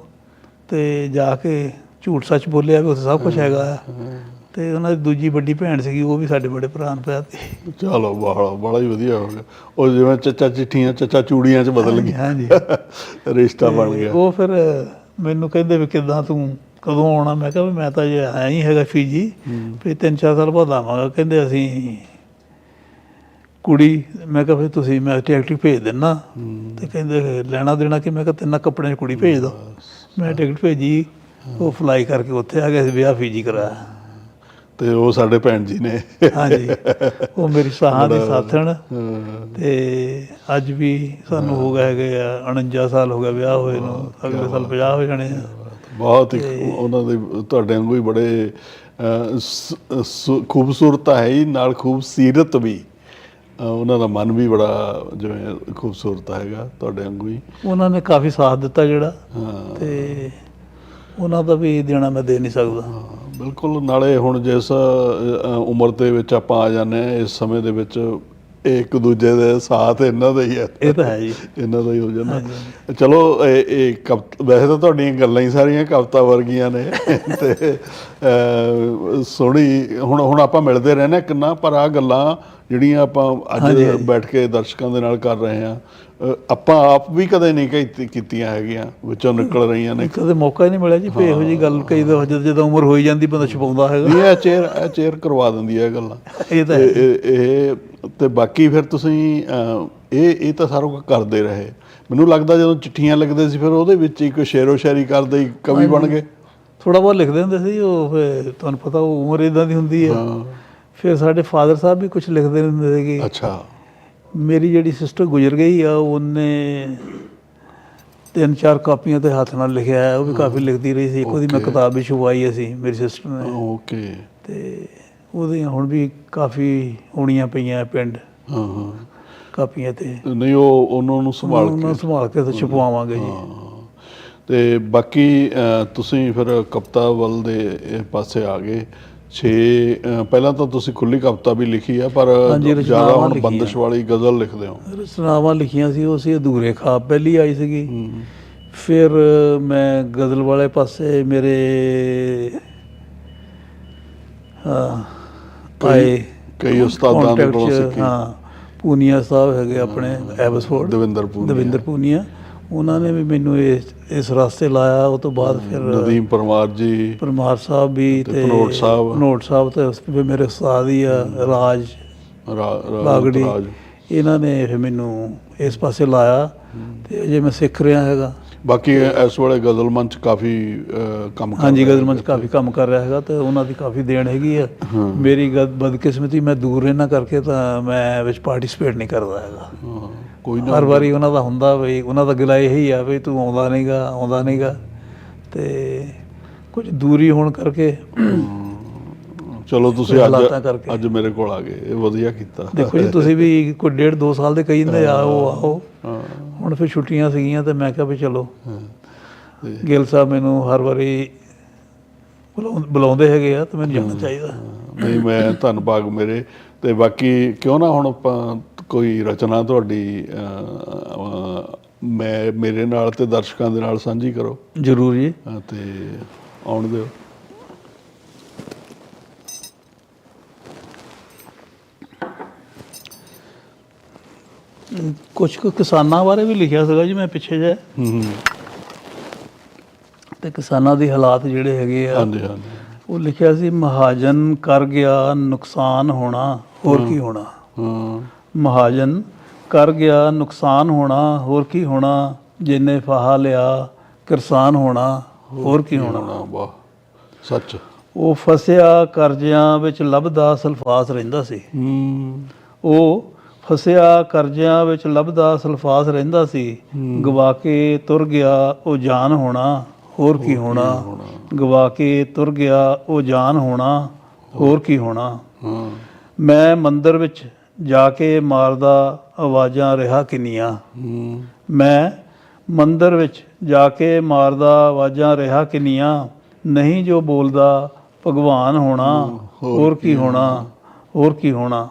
ਤੇ ਜਾ ਕੇ ਝੂਠ ਸੱਚ ਬੋਲਿਆ ਵੀ ਉੱਥੇ ਸਭ ਕੁਝ ਹੈਗਾ। ਤੇ ਉਹਨਾਂ ਦੀ ਦੂਜੀ ਵੱਡੀ ਭੈਣ ਸੀਗੀ ਉਹ ਵੀ ਸਾਡੇ ਬੜੇ ਭਰਾ ਨੂੰ ਪਿਆ ਤੇ। ਚਲੋ ਬੜਾ ਬੜਾ ਹੀ ਵਧੀਆ ਹੋ ਗਿਆ। ਉਹ ਜਿਵੇਂ ਚੱਚਾ ਚਿੱਠੀਆਂ ਚੱਚਾ ਚੂੜੀਆਂ 'ਚ ਬਦਲ ਗਈ ਹਾਂਜੀ। ਰਿਸ਼ਤਾ ਬਣ ਗਿਆ। ਉਹ ਫਿਰ ਮੈਨੂੰ ਕਹਿੰਦੇ ਵੀ ਕਿੱਦਾਂ ਤੂੰ ਕਦੋਂ ਆਉਣਾ? ਮੈਂ ਕਿਹਾ ਵੀ ਮੈਂ ਤਾਂ ਜੇ ਆਇਆ ਹੀ ਹੈਗਾ ਫੀਜੀ। ਫਿਰ ਤਿੰਨ ਚਾਰ ਸਾਲ ਬਾਅਦ ਆਵਾਂਗਾ। ਕਹਿੰਦੇ ਅਸੀਂ ਕੁੜੀ ਮੈਂ ਕਿਹਾ ਫਿਰ ਤੁਸੀਂ ਮੈਂ ਟਿਕਟ ਭੇਜ ਦਿੰਨਾ। ਤੇ ਕਹਿੰਦੇ ਲੈਣਾ ਦੇਣਾ ਕਿ? ਮੈਂ ਕਿਹਾ ਤਿੰਨਾਂ ਕੱਪੜਿਆਂ 'ਚ ਕੁੜੀ ਭੇਜ ਦੋ। ਮੈਂ ਟਿਕਟ ਭੇਜੀ। ਉਹ ਫਲਾਈ ਕਰਕੇ ਉੱਥੇ ਆ ਗਏ ਵਿਆਹ ਫੀਜੀ ਕਰਾਇਆ। ਤੇ ਉਹ ਸਾਡੇ ਭੈਣ ਜੀ ਨੇ। ਹਾਂਜੀ। ਉਹ ਮੇਰੀ ਸਾਹਾਂ ਦੀ ਸਾਥਣ। ਤੇ ਅੱਜ ਵੀ ਸਾਨੂੰ ਹੋ। ਗਏ ਹੈਗੇ ਆ 49 ਸਾਲ ਹੋ ਗਿਆ ਵਿਆਹ ਹੋਏ ਨੂੰ। ਅਗਲੇ ਸਾਲ 50 ਹੋ ਜਾਣੇ ਆ। ਬਹੁਤ ਹੀ ਉਹਨਾਂ ਦੇ ਤੁਹਾਡੇ ਵਾਂਗੂ ਹੀ ਬੜੇ ਖੂਬਸੂਰਤ ਹੈ ਹੀ ਨਾਲ ਖੂਬਸੀਰਤ ਵੀ। ਉਹਨਾਂ ਦਾ ਮਨ ਵੀ ਬੜਾ ਜਿਵੇਂ ਖੂਬਸੂਰਤ ਹੈਗਾ ਤੁਹਾਡੇ ਵਾਂਗੂ ਹੀ। ਉਹਨਾਂ ਨੇ ਕਾਫੀ ਸਾਥ ਦਿੱਤਾ ਜਿਹੜਾ ਤੇ ਉਹਨਾਂ ਦਾ ਵੀ ਦੇਣਾ ਮੈਂ ਦੇ ਨਹੀਂ ਸਕਦਾ। ਬਿਲਕੁਲ। ਨਾਲੇ ਹੁਣ ਜਿਸ ਉਮਰ ਦੇ ਵਿੱਚ ਆਪਾਂ ਆ ਜਾਂਦੇ ਹਾਂ ਇਸ ਸਮੇਂ ਦੇ ਵਿੱਚ ਇੱਕ ਦੂਜੇ ਦੇ ਸਾਥ ਇਹਨਾਂ ਦਾ ਹੀ ਹੈ। ਇਹ ਤਾਂ ਹੈ ਜੀ। ਇਹਨਾਂ ਦਾ ਹੀ ਹੋ ਜਾਂਦਾ। ਚਲੋ ਇਹ ਇਹ ਕਵਿ- ਵੈਸੇ ਤਾਂ ਤੁਹਾਡੀਆਂ ਗੱਲਾਂ ਹੀ ਸਾਰੀਆਂ ਕਵਿਤਾ ਵਰਗੀਆਂ ਨੇ। ਤੇ ਸੋਹਣੀ ਹੁਣ ਹੁਣ ਆਪਾਂ ਮਿਲਦੇ ਰਹਿੰਦੇ ਕਿੰਨਾ ਪਰ ਆ ਗੱਲਾਂ ਜਿਹੜੀਆਂ ਆਪਾਂ ਅੱਜ ਬੈਠ ਕੇ ਦਰਸ਼ਕਾਂ ਦੇ ਨਾਲ ਕਰ ਰਹੇ ਹਾਂ ਅ, ਆਪਾਂ ਆਪ ਵੀ ਕਦੇ ਨਹੀਂ ਕੀਤੀ- ਕੀਤੀਆਂ ਹੈਗੀਆਂ ਵਿੱਚੋਂ ਨਿਕਲ ਰਹੀਆਂ ਨੇ। ਕਦੇ ਮੌਕਾ ਹੀ ਨਹੀਂ ਮਿਲਿਆ ਜੀ ਇਹੋ ਜੀ ਗੱਲ ਕਈ ਦਫਾ ਜਦੋਂ ਜਦੋਂ ਉਮਰ ਹੋਈ ਜਾਂਦੀ ਬੰਦਾ ਛਪਾਉਂਦਾ ਹੈਗਾ। ਇਹ ਚੇਅਰ ਇਹ ਚੇਅਰ ਕਰਵਾ ਦਿੰਦੀ ਹੈ ਗੱਲਾਂ। <laughs> ਇਹ ਤਾਂ। ਇਹ- ਤੇ ਬਾਕੀ ਫਿਰ ਤੁਸੀਂ ਇਹ ਇਹ ਤਾਂ ਸਾਰਾ ਕੁਝ ਕਰਦੇ ਰਹੇ। ਮੈਨੂੰ ਲੱਗਦਾ ਜਦੋਂ ਚਿੱਠੀਆਂ ਲਿਖਦੇ ਸੀ ਫਿਰ ਉਹਦੇ ਵਿੱਚ ਹੀ ਕੋਈ ਸ਼ੇਰੋ ਸ਼ਾਇਰੀ ਕਰਦੇ ਹੀ ਕਵੀ ਬਣ ਗਏ। ਥੋੜਾ ਬਹੁਤ ਲਿਖਦੇ ਹੁੰਦੇ ਸੀ ਉਹ ਫਿਰ ਤੁਹਾਨੂੰ ਪਤਾ ਉਹ ਉਮਰ ਇਦਾਂ ਦੀ ਹੁੰਦੀ ਹੈ। ਹਾਂ। ਫਿਰ ਸਾਡੇ ਫਾਦਰ ਸਾਹਿਬ ਵੀ ਕੁਝ ਲਿਖਦੇ ਹੁੰਦੇ ਸੀਗੇ। ਅੱਛਾ। ਮੇਰੀ ਜਿਹੜੀ ਸਿਸਟਰ ਗੁਜ਼ਰ ਗਈ ਆ ਉਹਨੇ ਤਿੰਨ ਚਾਰ ਕਾਪੀਆਂ ਤੇ ਹੱਥ ਨਾਲ ਲਿਖਿਆ ਹੈ ਉਹ ਵੀ ਕਾਫੀ ਲਿਖਦੀ ਰਹੀ ਸੀ। ਇੱਕ ਉਹਦੀ ਮੈਂ ਕਿਤਾਬ ਵੀ ਛਪਵਾਈ ਅਸੀਂ ਮੇਰੀ ਸਿਸਟਰ ਨੇ। ਓਕੇ ਤੇ ਉਹਦੀਆਂ ਹੁਣ ਵੀ ਕਾਫੀ ਹੋਣੀਆਂ ਪਈਆਂ ਪਿੰਡ। ਹਾਂ ਹਾਂ। ਕਾਪੀਆਂ ਤੇ। ਨਹੀਂ ਉਹ ਉਹਨਾਂ ਨੂੰ ਸੰਭਾਲ ਉਹਨਾਂ ਕੇ। ਨੂੰ ਸੰਭਾਲ ਕੇ ਤੇ ਛਪਵਾਵਾਂਗੇ ਜੀ। ਤੇ ਬਾਕੀ ਤੁਸੀਂ ਫਿਰ ਕਵਿਤਾ ਵੱਲ ਦੇ ਪਾਸੇ ਆ ਗਏ। 6 ਪਹਿਲਾਂ ਤਾਂ ਤੁਸੀਂ ਖੁੱਲੀ ਕਵਿਤਾ ਵੀ ਲਿਖੀ ਆ ਪਰ ਹਾਂਜੀ, ਜ਼ਿਆਦਾ ਰਚਨਾਵਾਂ ਹੁਣ ਲਿਖੀਆਂ। ਬੰਦਸ਼ ਵਾਲੀ ਗਜ਼ਲ ਲਿਖਦੇ ਹੋ। ਰਚਨਾਵਾਂ ਲਿਖੀਆਂ ਸੀ ਉਹ ਸੀ ਅਧੂਰੇ ਖਾਬ ਪਹਿਲੀ ਆਈ ਸੀਗੀ। ਫਿਰ ਮੈਂ ਗਜ਼ਲ ਵਾਲੇ ਪਾਸੇ ਮੇਰੇ ਹਾਂ ਆਏ। ਕਈ ਉਸਤਾਦਾਂ ਦੇ contact ਕੋਲੋਂ ਚ, ਸਿੱਖੀ। ਹਾਂ ਪੂਨੀਆ ਸਾਹਿਬ ਹੈਗੇ ਆਪਣੇ ਐਬਸਫੋਰਡ ਦਵਿੰਦਰ ਪੂਨੀਆ। ਦਵਿੰਦਰ ਪੂਨੀਆ। ਉਹਨਾਂ ਨੇ ਵੀ ਮੈਨੂੰ ਇਸ ਇਸ ਰਸਤੇ ਲਾਇਆ ਉਹ ਤੋਂ ਬਾਅਦ ਫਿਰ ਨਦੀਮ ਪਰਮਾਰ ਜੀ ਪਰਮਾਰ ਸਾਹਿਬ ਵੀ ਤੇ ਤੇ ਭਨੋਟ ਸਾਹਿਬ। ਭਨੋਟ ਸਾਹਿਬ ਤੇ ਉਸ ਵੀ ਮੇਰੇ ਉਸਤਾਦ ਹੀ ਆ ਰਾਜ। ਰਾ- ਰਾ- ਬਾਗੜੀ ਰਾਜ। ਇਹਨਾਂ ਨੇ ਫਿਰ ਮੈਨੂੰ ਇਸ ਪਾਸੇ ਲਾਇਆ ਤੇ ਅਜੇ ਮੈਂ ਸਿੱਖ ਰਿਹਾ ਹੈਗਾ। ਬਾਕੀ ਇਸ ਵੇਲੇ ਗਜ਼ਲ ਮੰਚ ਕਾਫੀ ਕੰਮ ਕਰ ਹਾਂਜੀ ਗਜ਼ਲ ਮੰਚ ਕਾਫੀ ਕੰਮ ਕਰ ਰਿਹਾ ਹੈਗਾ ਤੇ ਉਹਨਾਂ ਦੀ ਕਾਫੀ ਦੇਣ ਹੈਗੀ ਆ। ਮੇਰੀ ਬਦਕਿਸਮਤੀ ਮੈਂ ਦੂਰ ਰਹਿਣਾ ਕਰਕੇ ਤਾਂ ਮੈਂ ਵਿੱਚ ਪਾਰਟਿਸਿਪੇਟ ਨਹੀਂ ਕਰਦਾ ਹੈਗਾ। ਕੋਈ ਨਾ ਹਰ ਵਾਰੀ ਉਹਨਾਂ ਦਾ ਹੁੰਦਾ ਵੀ ਉਹਨਾਂ ਦਾ ਗਿਲਾ ਇਹੀ ਆ ਵੀ ਤੂੰ ਆਉਂਦਾ ਨਹੀਂਗਾ ਆਉਂਦਾ ਨਹੀਂਗਾ। ਤੇ ਕੁਝ ਦੂਰੀ ਹੋਣ ਕਰਕੇ ਚਲੋ ਤੁਸੀਂ ਕੋਈ ਅੱਜ। ਅੱਜ ਮੇਰੇ ਕੋਲ ਆ ਗਏ ਇਹ ਵਧੀਆ ਕੀਤਾ। ਦੇਖੋ ਜੀ ਤੁਸੀਂ ਵੀ ਕੋਈ ਡੇਢ ਦੋ ਸਾਲ ਦੇ ਕਹੀ ਜਾਂਦੇ ਆਓ ਆਓ। ਹੁਣ ਫਿਰ ਛੁੱਟੀਆਂ ਸੀਗੀਆਂ ਤੇ ਮੈਂ ਕਿਹਾ ਵੀ ਚਲੋ। ਗਿੱਲ ਸਾਹਿਬ ਮੈਨੂੰ ਹਰ ਵਾਰੀ ਬੁਲਾਉਂ- ਬੁਲਾਉਂਦੇ ਹੈਗੇ ਆ ਤੇ ਮੈਨੂੰ ਜਾਣਾ ਚਾਹੀਦਾ। ਨਹੀਂ ਮੈਂ ਧੰਨਵਾਦ ਮੇਰੇ ਤੇ ਬਾਕੀ ਕਿਉਂ ਨਾ ਹੁਣ ਆਪਾਂ ਕੋਈ ਰਚਨਾ ਤੁਹਾਡੀ ਮੈਂ ਮੇਰੇ ਨਾਲ ਤੇ ਦਰਸ਼ਕਾਂ ਦੇ ਨਾਲ ਸਾਂਝੀ ਕਰੋ। ਜ਼ਰੂਰ ਜੀ। ਤੇ ਆਉਣ ਦਿਓ। ਕੁਝ ਕੁ ਕਿਸਾਨਾਂ ਬਾਰੇ ਵੀ ਲਿਖਿਆ ਸੀਗਾ ਜੀ ਮੈਂ ਪਿੱਛੇ ਜੇ ਹੂੰ ਤੇ ਕਿਸਾਨਾਂ ਦੇ ਹਾਲਾਤ ਜਿਹੜੇ ਹੈਗੇ ਆ ਹਾਂਜੀ ਹਾਂਜੀ। ਉਹ ਲਿਖਿਆ ਸੀ ਮਹਾਜਨ ਕਰ ਗਿਆ ਨੁਕਸਾਨ ਹੋਣਾ ਹੋਰ ਕੀ ਹੋਣਾ? ਹਾਂ। ਮਹਾਜਨ ਕਰ ਗਿਆ ਨੁਕਸਾਨ ਹੋਣਾ ਹੋਰ ਕੀ ਹੋਣਾ? ਜਿੰਨੇ ਫਾਹਾ ਲਿਆ ਕਿਰਸਾਨ ਹੋਣਾ ਹੋਰ ਕੀ ਹੋਣਾ? ਵਾਹ ਸੱਚ। ਉਹ ਫਸਿਆ ਕਰਜ਼ਿਆਂ ਵਿੱਚ ਲੱਭਦਾ ਸਲਫਾਸ ਰਹਿੰਦਾ ਸੀ। ਹੂੰ। ਉਹ ਫਸਿਆ ਕਰਜ਼ਿਆਂ ਵਿੱਚ ਲੱਭਦਾ ਸਲਫਾਸ ਰਹਿੰਦਾ ਸੀ। ਗਵਾ ਕੇ ਤੁਰ ਗਿਆ ਉਹ ਜਾਨ ਹੋਣਾ ਹੋਰ ਕੀ ਹੋਣਾ? ਗਵਾ ਕੇ ਤੁਰ ਗਿਆ ਉਹ ਜਾਨ ਹੋਣਾ ਹੋਰ ਕੀ ਹੋਣਾ? ਹਾਂ। ਮੈਂ ਮੰਦਰ ਵਿੱਚ ਜਾ ਕੇ ਮਾਰਦਾ ਆਵਾਜ਼ਾਂ ਰਿਹਾ ਕਿੰਨੀਆਂ? ਮੈਂ ਮੰਦਰ ਵਿੱਚ ਜਾ ਕੇ ਮਾਰਦਾ ਆਵਾਜ਼ਾਂ ਰਿਹਾ ਕਿੰਨੀਆਂ? ਨਹੀਂ ਜੋ ਬੋਲਦਾ ਭਗਵਾਨ ਹੋਣਾ ਹੋਰ ਕੀ ਹੋਣਾ ਹੋਰ ਕੀ ਹੋਣਾ?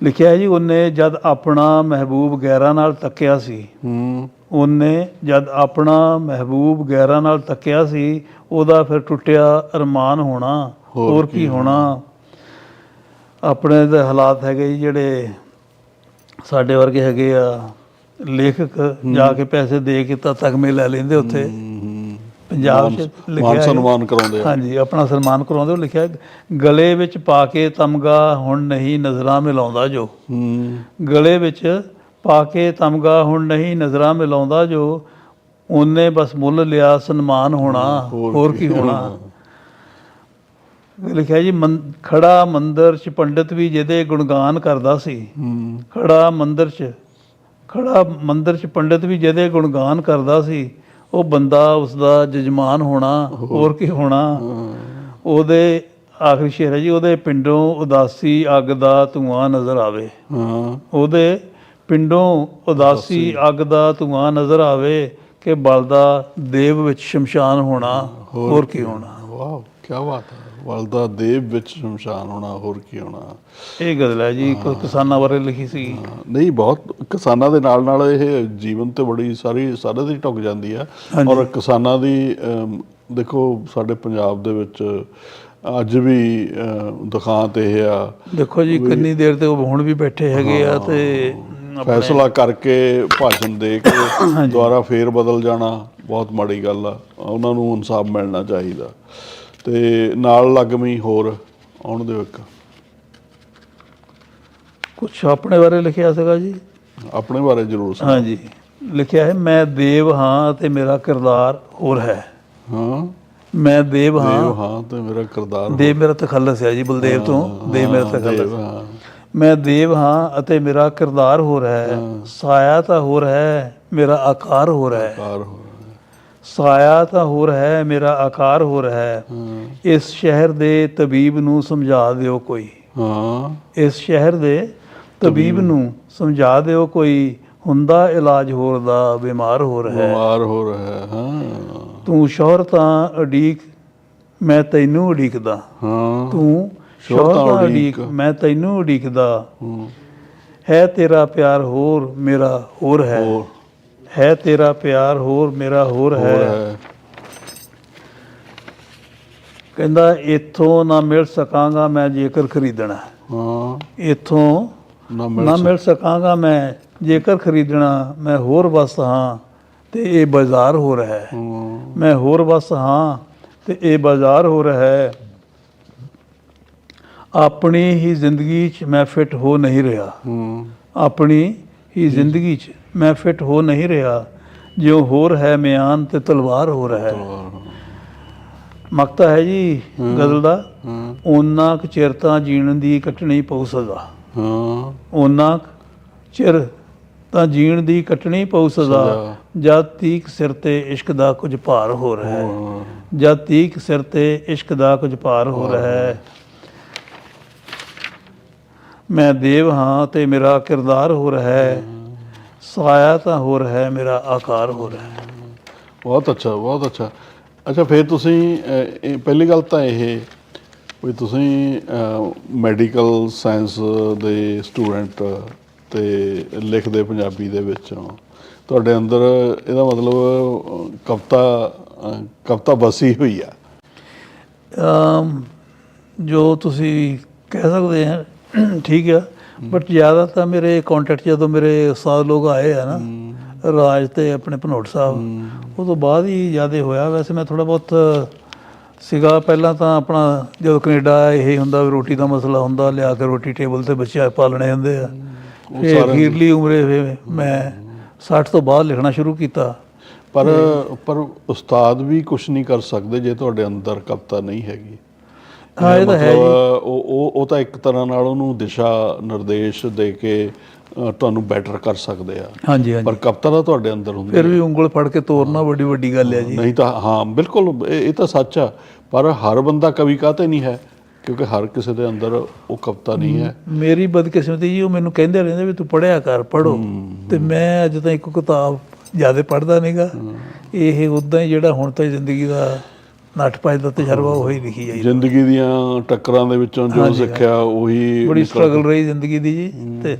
ਲਿਖਿਆ ਹੈ ਜੀ ਉਹਨੇ ਜਦ ਆਪਣਾ ਮਹਿਬੂਬ ਗੈਰਾਂ ਨਾਲ ਤੱਕਿਆ ਸੀ ਉਹਨੇ ਜਦ ਆਪਣਾ ਮਹਿਬੂਬ ਗੈਰਾਂ ਨਾਲ ਤੱਕਿਆ ਸੀ ਉਹਦਾ ਫਿਰ ਟੁੱਟਿਆ ਅਰਮਾਨ ਹੋਣਾ ਹੋਰ ਕੀ ਹੋਣਾ? ਆਪਣੇ ਦੇ ਹਾਲਾਤ ਹੈਗੇ ਜੀ ਜਿਹੜੇ ਸਾਡੇ ਵਰਗੇ ਹੈਗੇ ਆ ਲੇਖਕ ਜਾ ਕੇ ਪੈਸੇ ਦੇ ਕੇ ਤਾਂ ਤਗਮੇ ਲੈ ਲੈਂਦੇ ਉੱਥੇ। ਪੰਜਾਬ 'ਚ ਲਿਖਿਆ ਸਨਮਾਨ ਕਰਾਉਂਦੇ ਆ। ਹਾਂਜੀ ਆਪਣਾ ਸਨਮਾਨ ਕਰਾਉਂਦੇ ਉਹ ਲਿਖਿਆ ਗਲੇ ਵਿੱਚ ਪਾ ਕੇ ਤਮਗਾ ਹੁਣ ਨਹੀਂ ਨਜ਼ਰਾਂ ਮਿਲਾਉਂਦਾ ਜੋ। ਗਲੇ ਵਿੱਚ ਪਾ ਕੇ ਤਮਗਾ ਹੁਣ ਨਹੀਂ ਨਜ਼ਰਾਂ ਮਿਲਾਉਂਦਾ ਜੋ। ਉਹਨੇ ਬਸ ਮੁੱਲ ਲਿਆ ਸਨਮਾਨ ਹੋਣਾ। ਹੋਰ ਕੀ। ਹੋਣਾ। ਲਿਖਿਆ ਜੀ ਖੜਾ ਮੰਦਰ ਚ ਪੰਡਿਤ ਵੀ ਜਿਹਦੇ ਗੁਣਗਾਨ ਕਰਦਾ ਸੀ। ਖੜਾ ਮੰਦਰ ਚ ਖੜਾ ਮੰਦਰ ਚ ਪੰਡਿਤ ਵੀ ਜਿਹਦੇ ਗੁਣਗਾਨ ਕਰਦਾ ਸੀ ਉਹ ਬੰਦਾ ਉਸ ਦਾ ਜਜਮਾਨ ਹੋਣਾ ਹੋਰ ਕੀ ਹੋਣਾ। ਉਹਦੇ ਆਖਰੀ ਸ਼ੇਰ ਹੈ ਜੀ ਉਹਦੇ ਪਿੰਡੋਂ ਉਦਾਸੀ ਅੱਗ ਦਾ ਧੂਆਂ ਨਜ਼ਰ ਆਵੇ। ਹਾਂ। ਉਹਦੇ ਪਿੰਡੋਂ ਉਦਾਸੀ ਅੱਗ ਦਾ ਧੂਆਂ ਨਜ਼ਰ ਆਵੇ ਕਿ ਬਲਦਾ ਦੇਵ ਵਿੱਚ ਸ਼ਮਸ਼ਾਨ ਹੋਣਾ ਹੋਰ ਕੀ ਹੋਣਾ। ਵਾਓ ਕੀ ਬਾਤ ਹੈ। ਵਲਦਾ ਦੇਵ ਵਿੱਚ ਸ਼ਮਸ਼ਾਨ ਹੋਣਾ ਹੋਰ ਕੀ ਹੋਣਾ? ਇਹ ਗਜ਼ਲ ਹੈ ਜੀ ਕੋਈ ਕਿਸਾਨਾਂ ਬਾਰੇ ਲਿਖੀ ਸੀ। ਨਹੀਂ ਬਹੁਤ ਕਿਸਾਨਾਂ ਦੇ ਨਾਲ ਨਾਲ ਇਹ ਜੀਵਨ ਤੇ ਬੜੀ ਸਾਰੀ ਸਾਰੇ ਦੀ ਢੁੱਕ ਜਾਂਦੀ ਆ। ਔਰ ਕਿਸਾਨਾਂ ਦੀ ਦੇਖੋ ਸਾਡੇ ਪੰਜਾਬ ਦੇ ਵਿੱਚ ਅੱਜ ਵੀ ਅਮ, ਦੁਖਾਂਤ ਇਹ ਆ ਦੇਖੋ ਜੀ ਕਿੰਨੀ ਦੇਰ ਤੇ ਉਹ ਹੁਣ ਵੀ ਬੈਠੇ ਹੈਗੇ ਆ ਤੇ ਫੈਸਲਾ ਕਰਕੇ ਭਾਸ਼ਣ ਦੇ ਕੇ ਦੁਬਾਰਾ ਫੇਰ ਬਦਲ ਜਾਣਾ ਬਹੁਤ ਮਾੜੀ ਗੱਲ ਆ। ਉਹਨਾਂ ਨੂੰ ਇਨਸਾਫ ਮਿਲਣਾ ਚਾਹੀਦਾ। ਤੇ ਨਾਲ ਲੱਗਮੀ ਹੋਰ ਆਉਣ ਦਿਓ ਇੱਕ। ਕੁਛ ਆਪਣੇ ਬਾਰੇ ਲਿਖਿਆ ਸੀਗਾ ਜੀ? ਆਪਣੇ ਬਾਰੇ ਜ਼ਰੂਰ ਸੁਣਾਓ। ਹਾਂਜੀ। ਲਿਖਿਆ ਹੈ ਮੈਂ ਦੇਵ ਹਾਂ ਤੇ ਮੇਰਾ ਕਿਰਦਾਰ ਹੋਰ ਹੈ। ਹਾਂ। ਮੈਂ ਦੇਵ ਹਾਂ। ਦੇਵ ਹਾਂ ਤੇ ਮੇਰਾ ਕਿਰਦਾਰ ਦੇਵ ਮੇਰਾ ਤਖੱਲਸ ਹੈ ਜੀ ਬਲਦੇਵ ਤੋਂ। ਦੇਵ ਮੇਰਾ ਤਖੱਲਸ। ਮੈਂ ਦੇਵ ਹਾਂ ਅਤੇ ਮੇਰਾ ਕਿਰਦਾਰ ਹੋਰ ਹੈ। ਸਾਇਆ ਤਾਂ ਹੋਰ ਹੈ ਮੇਰਾ ਆਕਾਰ ਹੋਰ ਹੈ। ਕਾਰ ਹੋ। ਰਿਹਾ ਸਾਇਆ ਤਾਂ ਹੋਰ ਹੈ ਮੇਰਾ ਆਕਾਰ ਹੋਰ ਹੈ। ਇਸ ਸ਼ਹਿਰ ਦੇ ਤਬੀਬ ਨੂੰ ਸਮਝਾ ਦਿਓ ਕੋਈ। ਹਾਂ। ਇਸ ਸ਼ਹਿਰ ਦੇ ਤਬੀਬ ਨੂੰ ਸਮਝਾ ਦਿਓ ਕੋਈ ਹੁੰਦਾ ਇਲਾਜ ਹੋਰ ਦਾ ਬਿਮਾਰ ਹੋਰ ਹੈ। ਬਿਮਾਰ ਹੋ ਰਿਹਾ ਹੈ ਹਾਂ। ਤੂੰ ਸ਼ੋਹਰਤਾਂ ਉਡੀਕ ਮੈਂ ਤੈਨੂੰ ਉਡੀਕਦਾ। ਹਾਂ। ਤੂੰ ਸ਼ੋਹਰਤਾਂ ਉਡੀਕ। ਮੈਂ ਤੈਨੂੰ ਉਡੀਕਦਾ। ਹੂੰ। ਹੈ ਤੇਰਾ ਪਿਆਰ ਹੋਰ ਮੇਰਾ ਹੋਰ ਹੈ। ਹੋਰ। ਹੈ ਤੇਰਾ ਪਿਆਰ ਹੋਰ ਮੇਰਾ ਹੋਰ ਹੈ। ਕਹਿੰਦਾ ਇੱਥੋਂ ਨਾ ਮਿਲ ਸਕਾਂਗਾ ਮੈਂ ਜੇਕਰ ਖਰੀਦਣਾ। ਹਾਂ। ਇੱਥੋਂ ਨਾ ਮਿਲ ਸਕਾਂਗਾ ਮੈਂ ਜੇਕਰ ਖਰੀਦਣਾ ਮੈਂ ਹੋਰ ਵਸ ਹਾਂ ਤੇ ਇਹ ਬਾਜ਼ਾਰ ਹੋ। ਰਿਹਾ ਹੈ। ਮੈਂ ਹੋਰ ਵਸ ਹਾਂ ਤੇ ਇਹ ਬਾਜ਼ਾਰ ਹੋ ਰਿਹਾ ਹੈ। ਆਪਣੀ ਹੀ ਜ਼ਿੰਦਗੀ 'ਚ ਮੈਂ ਫਿੱਟ ਹੋ ਨਹੀਂ ਰਿਹਾ। ਆਪਣੀ ਹੀ ਜ਼ਿੰਦਗੀ 'ਚ ਮੈਂ ਫਿੱਟ ਹੋ ਨਹੀਂ ਰਿਹਾ ਜਿਉ ਹੋਰ ਹੈ ਮਿਆਨ ਤੇ ਤਲਵਾਰ ਹੋ ਰਿਹਾ ਹੈ। ਮਕਤਾ ਹੈ ਜੀ ਗਜ਼ਲ ਦਾ ਉਹਨਾਂ ਕੁ ਚਿਰ ਤਾਂ ਜੀਣ ਦੀ ਕੱਟਣੀ ਪਊ ਸਜ਼ਾ। ਹਾਂ। ਉਹਨਾਂ ਚਿਰ ਤਾਂ ਜੀਣ ਦੀ ਕੱਟਣੀ ਪਊ ਸਜ਼ਾ। ਜਦ ਤੀਕ ਸਿਰ ਤੇ ਇਸ਼ਕ ਦਾ ਕੁਝ ਭਾਰ ਹੋ ਰਿਹਾ ਹਾਂ। ਜਦ ਤੀਕ ਸਿਰ ਤੇ ਇਸ਼ਕ ਦਾ ਕੁਝ ਭਾਰ ਹੋ ਰਿਹਾ ਹੈ। ਮੈਂ ਦੇਵ ਹਾਂ ਤੇ ਮੇਰਾ ਕਿਰਦਾਰ ਹੋ ਰਿਹਾ ਹੈ। ਸਾਇਆ ਤਾਂ ਹੋ ਰਿਹਾ ਹੈ ਮੇਰਾ ਆਕਾਰ ਹੋ ਰਿਹਾ ਹੈ। ਬਹੁਤ ਅੱਛਾ ਬਹੁਤ ਅੱਛਾ। ਅੱਛਾ ਫਿਰ ਤੁਸੀਂ ਅਹ, ਇਹ ਪਹਿਲੀ ਗੱਲ ਤਾਂ ਇਹ ਵੀ ਤੁਸੀਂ ਮੈਡੀਕਲ ਸਾਇੰਸ ਦੇ ਸਟੂਡੈਂਟ ਤੇ ਲਿਖਦੇ ਪੰਜਾਬੀ ਦੇ ਵਿੱਚ ਹੋ ਤੁਹਾਡੇ ਅੰਦਰ ਇਹਦਾ ਮਤਲਬ ਅਹ, ਕਵਿਤਾ ਅਹ, ਕਵਿਤਾ ਬਸੀ ਹੋਈ ਆ। ਅਮ ਜੋ ਤੁਸੀਂ ਕਹਿ ਸਕਦੇ ਆ ਠੀਕ ਆ। ਬਟ ਜ਼ਿਆਦਾ ਤਾਂ ਮੇਰੇ ਕੰਟੈਕਟ ਜਦੋਂ ਮੇਰੇ ਉਸਤਾਦ ਲੋਕ ਆਏ ਆ ਨਾ ਰਾਜ ਤੇ ਆਪਣੇ ਭਨੋਟ ਸਾਹਿਬ ਉਹ ਤੋਂ ਬਾਅਦ ਹੀ ਜ਼ਿਆਦਾ ਹੋਇਆ। ਵੈਸੇ ਮੈਂ ਥੋੜਾ ਬਹੁਤ ਸੀਗਾ ਪਹਿਲਾਂ ਤਾਂ ਆਪਣਾ ਜਦੋਂ ਕੈਨੇਡਾ ਇਹ ਹੁੰਦਾ ਵੀ ਰੋਟੀ ਦਾ ਮਸਲਾ ਹੁੰਦਾ ਲਿਆ ਕੇ ਰੋਟੀ ਟੇਬਲ ਤੇ ਬੱਚੇ ਪਾਲਣੇ ਹੁੰਦੇ ਆ। ਫਿਰ ਅਖੀਰਲੀ ਉਮਰੇ ਮੈਂ 60 ਤੋਂ ਬਾਅਦ ਲਿਖਣਾ ਸ਼ੁਰੂ ਕੀਤਾ। ਪਰ ਪਰ ਉਸਤਾਦ ਵੀ ਕੁਝ ਨਹੀਂ ਕਰ ਸਕਦੇ ਜੇ ਤੁਹਾਡੇ ਅੰਦਰ ਕਵਿਤਾ ਨਹੀਂ ਹੈਗੀ। ਹਾਂ, ਇਹ ਤਾਂ ਹੈ ਮਤਲਬ ਉਹ ਉਹ ਉਹ ਤਾਂ ਇੱਕ ਤਰ੍ਹਾਂ ਨਾਲ ਉਹਨੂੰ ਦਿਸ਼ਾ ਨਿਰਦੇਸ਼ ਦੇ ਕੇ ਤੁਹਾਨੂੰ ਬੈਟਰ ਕਰ ਸਕਦੇ ਆ। ਹਾਂਜੀ ਹਾਂਜੀ। ਪਰ ਕਵਿਤਾ ਤਾਂ ਤੁਹਾਡੇ ਅੰਦਰ ਹੁੰਦੀ ਫਿਰ ਵੀ ਉਂਗਲ ਫੜ ਕੇ ਤੋਰਨਾ ਵੱਡੀ ਵੱਡੀ ਗੱਲ ਹੈ ਜੀ। ਨਹੀਂ ਤਾਂ ਹਾਂ ਬਿਲਕੁਲ ਇਹ ਇਹ ਤਾਂ ਸੱਚ ਆ। ਪਰ ਹਰ ਬੰਦਾ ਕਵੀ ਕਾਤੇ ਨਹੀਂ ਹੈ? ਕਿਉਂਕਿ ਹਰ ਕਿਸੇ ਦੇ ਅੰਦਰ ਉਹ ਕਵਿਤਾ ਨਹੀਂ ਹੈ। ਮੇਰੀ ਬਦਕਿਸਮਤੀ ਜੀ ਉਹ ਮੈਨੂੰ ਕਹਿੰਦੇ ਰਹਿੰਦੇ ਵੀ ਤੂੰ ਪੜਿਆ ਕਰ ਪੜੋ ਤੇ ਮੈਂ ਅੱਜ ਤਾਂ ਇੱਕ ਕਿਤਾਬ ਜ਼ਿਆਦਾ ਪੜਦਾ ਨਹੀਂਗਾ ਇਹ ਉਦਾਂ ਹੀ ਜਿਹੜਾ ਹੁਣ ਤਾਂ ਜ਼ਿੰਦਗੀ ਦਾ ਨੱਠ ਭੱਜ ਦਾ ਤਜਰਬਾ ਉਹੀ ਲਿਖੀ ਜਾਈ। ਜ਼ਿੰਦਗੀ ਦੀਆਂ ਟੱਕਰਾਂ ਦੇ ਵਿੱਚੋਂ ਜੋ ਸਿੱਖਿਆ ਉਹੀ ਬੜੀ ਸਟਰਗਲ ਰਹੀ ਜ਼ਿੰਦਗੀ ਦੀ ਜੀ ਤੇ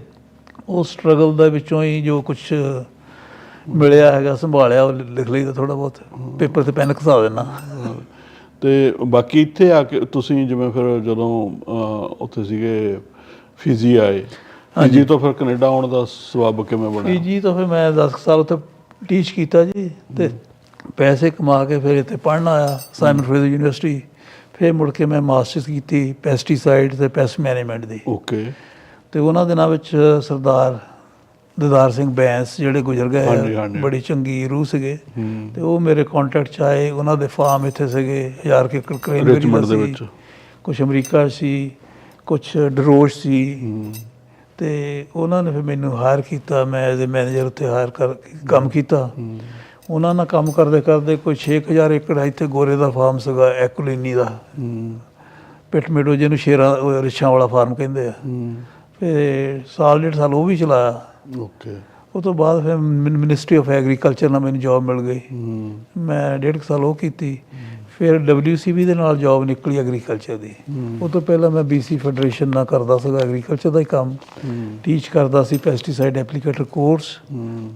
ਉਹ ਸਟਰਗਲ ਦੇ ਵਿੱਚੋਂ ਹੀ ਜੋ ਕੁਝ ਮਿਲਿਆ ਹੈਗਾ ਸੰਭਾਲਿਆ ਉਹ ਲਿਖ ਲਈਦਾ ਥੋੜਾ ਬਹੁਤ। ਪੇਪਰ ਤੇ ਪੈਨ ਘਸਾ ਦੇਣਾ। ਤੇ ਬਾਕੀ ਇੱਥੇ ਆ ਕੇ ਤੁਸੀਂ ਜਿਵੇਂ ਫਿਰ ਜਦੋਂ ਉੱਥੇ ਸੀਗੇ ਫਿਜੀ ਆਏ। ਫਿਜੀ ਤੋਂ ਫਿਰ ਕੈਨੇਡਾ ਆਉਣ ਦਾ ਸਬਬ ਕਿਵੇਂ ਬਣਿਆ? ਪੀਜੀ ਤੋਂ ਫਿਰ ਮੈਂ 10 ਸਾਲ ਉੱਥੇ ਟੀਚ ਕੀਤਾ ਜੀ ਤੇ ਪੈਸੇ ਕਮਾ ਕੇ ਫਿਰ ਇੱਥੇ ਪੜ੍ਹਨ ਆਇਆ ਸਾਈਮਨ ਫਰੇਜ਼ਰ ਯੂਨੀਵਰਸਿਟੀ ਫਿਰ ਮੁੜ ਕੇ ਮੈਂ ਮਾਸਟਰਸ ਕੀਤੀ ਪੈਸਟੀਸਾਈਡ ਤੇ ਪੈਸਟ ਮੈਨੇਜਮੈਂਟ ਦੀ। ਓਕੇ ਤੇ ਉਹਨਾਂ ਦਿਨਾਂ ਵਿੱਚ ਸਰਦਾਰ ਦਦਾਰ ਸਿੰਘ ਬੈਂਸ ਜਿਹੜੇ ਗੁਜ਼ਰ ਗਏ। ਬੜੀ ਚੰਗੀ ਰੂਹ ਸੀਗੇ। ਤੇ ਉਹ ਮੇਰੇ ਕੰਟੈਕਟ ਚ ਆਏ ਉਹਨਾਂ ਦੇ ਫਾਰਮ ਇੱਥੇ ਸੀਗੇ ਹਜ਼ਾਰ ਕੇ ਕਰੇਨ ਰਿਚਮੰਡ ਦੇ ਵਿੱਚ। ਕੁਝ ਅਮਰੀਕਾ ਸੀ ਕੁਝ ਡਰੋਸ਼ ਸੀ। ਤੇ ਉਹਨਾਂ ਨੇ ਫਿਰ ਮੈਨੂੰ ਹਾਇਰ ਕੀਤਾ ਮੈਂ ਐਜ਼ ਅ ਮੈਨੇਜਰ ਉੱਥੇ ਹਾਇਰ ਕਰ ਕੰਮ ਕੀਤਾ। ਉਹਨਾਂ ਨਾਲ ਕੰਮ ਕਰਦੇ ਕਰਦੇ ਕੋਈ 6000 ਏਕੜ ਇੱਥੇ ਗੋਰੇ ਦਾ ਫਾਰਮ ਸੀਗਾ ਐਕੁਲਿਨੀ ਦਾ। ਪਿਟਮੇਡੋ ਜਿਹਨੂੰ ਸ਼ੇਰਾਂ ਰਿਛਾਂ ਵਾਲਾ ਫਾਰਮ ਕਹਿੰਦੇ ਆ। ਫਿਰ ਸਾਲ ਡੇਢ ਸਾਲ ਉਹ ਵੀ ਚਲਾਇਆ। ਓਕੇ। ਉਹ ਤੋਂ ਬਾਅਦ ਫਿਰ ਮਿਨਿਸਟਰੀ ਆਫ ਐਗਰੀਕਲਚਰ ਨਾਲ ਮੈਨੂੰ ਜੌਬ ਮਿਲ ਗਈ। ਮੈਂ ਡੇਢ ਸਾਲ ਉਹ ਕੀਤੀ। ਫਿਰ WCB ਦੇ ਨਾਲ ਜੌਬ ਨਿਕਲੀ ਐਗਰੀਕਲਚਰ ਦੀ। ਉਹ ਤੋਂ ਪਹਿਲਾਂ ਮੈਂ BC ਫੈਡਰੇਸ਼ਨ ਨਾਲ ਕਰਦਾ ਸੀਗਾ ਐਗਰੀਕਲਚਰ ਦਾ ਹੀ ਕੰਮ। ਟੀਚ ਕਰਦਾ ਸੀ ਪੈਸਟੀਸਾਈਡ ਐਪਲੀਕੇਟਰ ਕੋਰਸ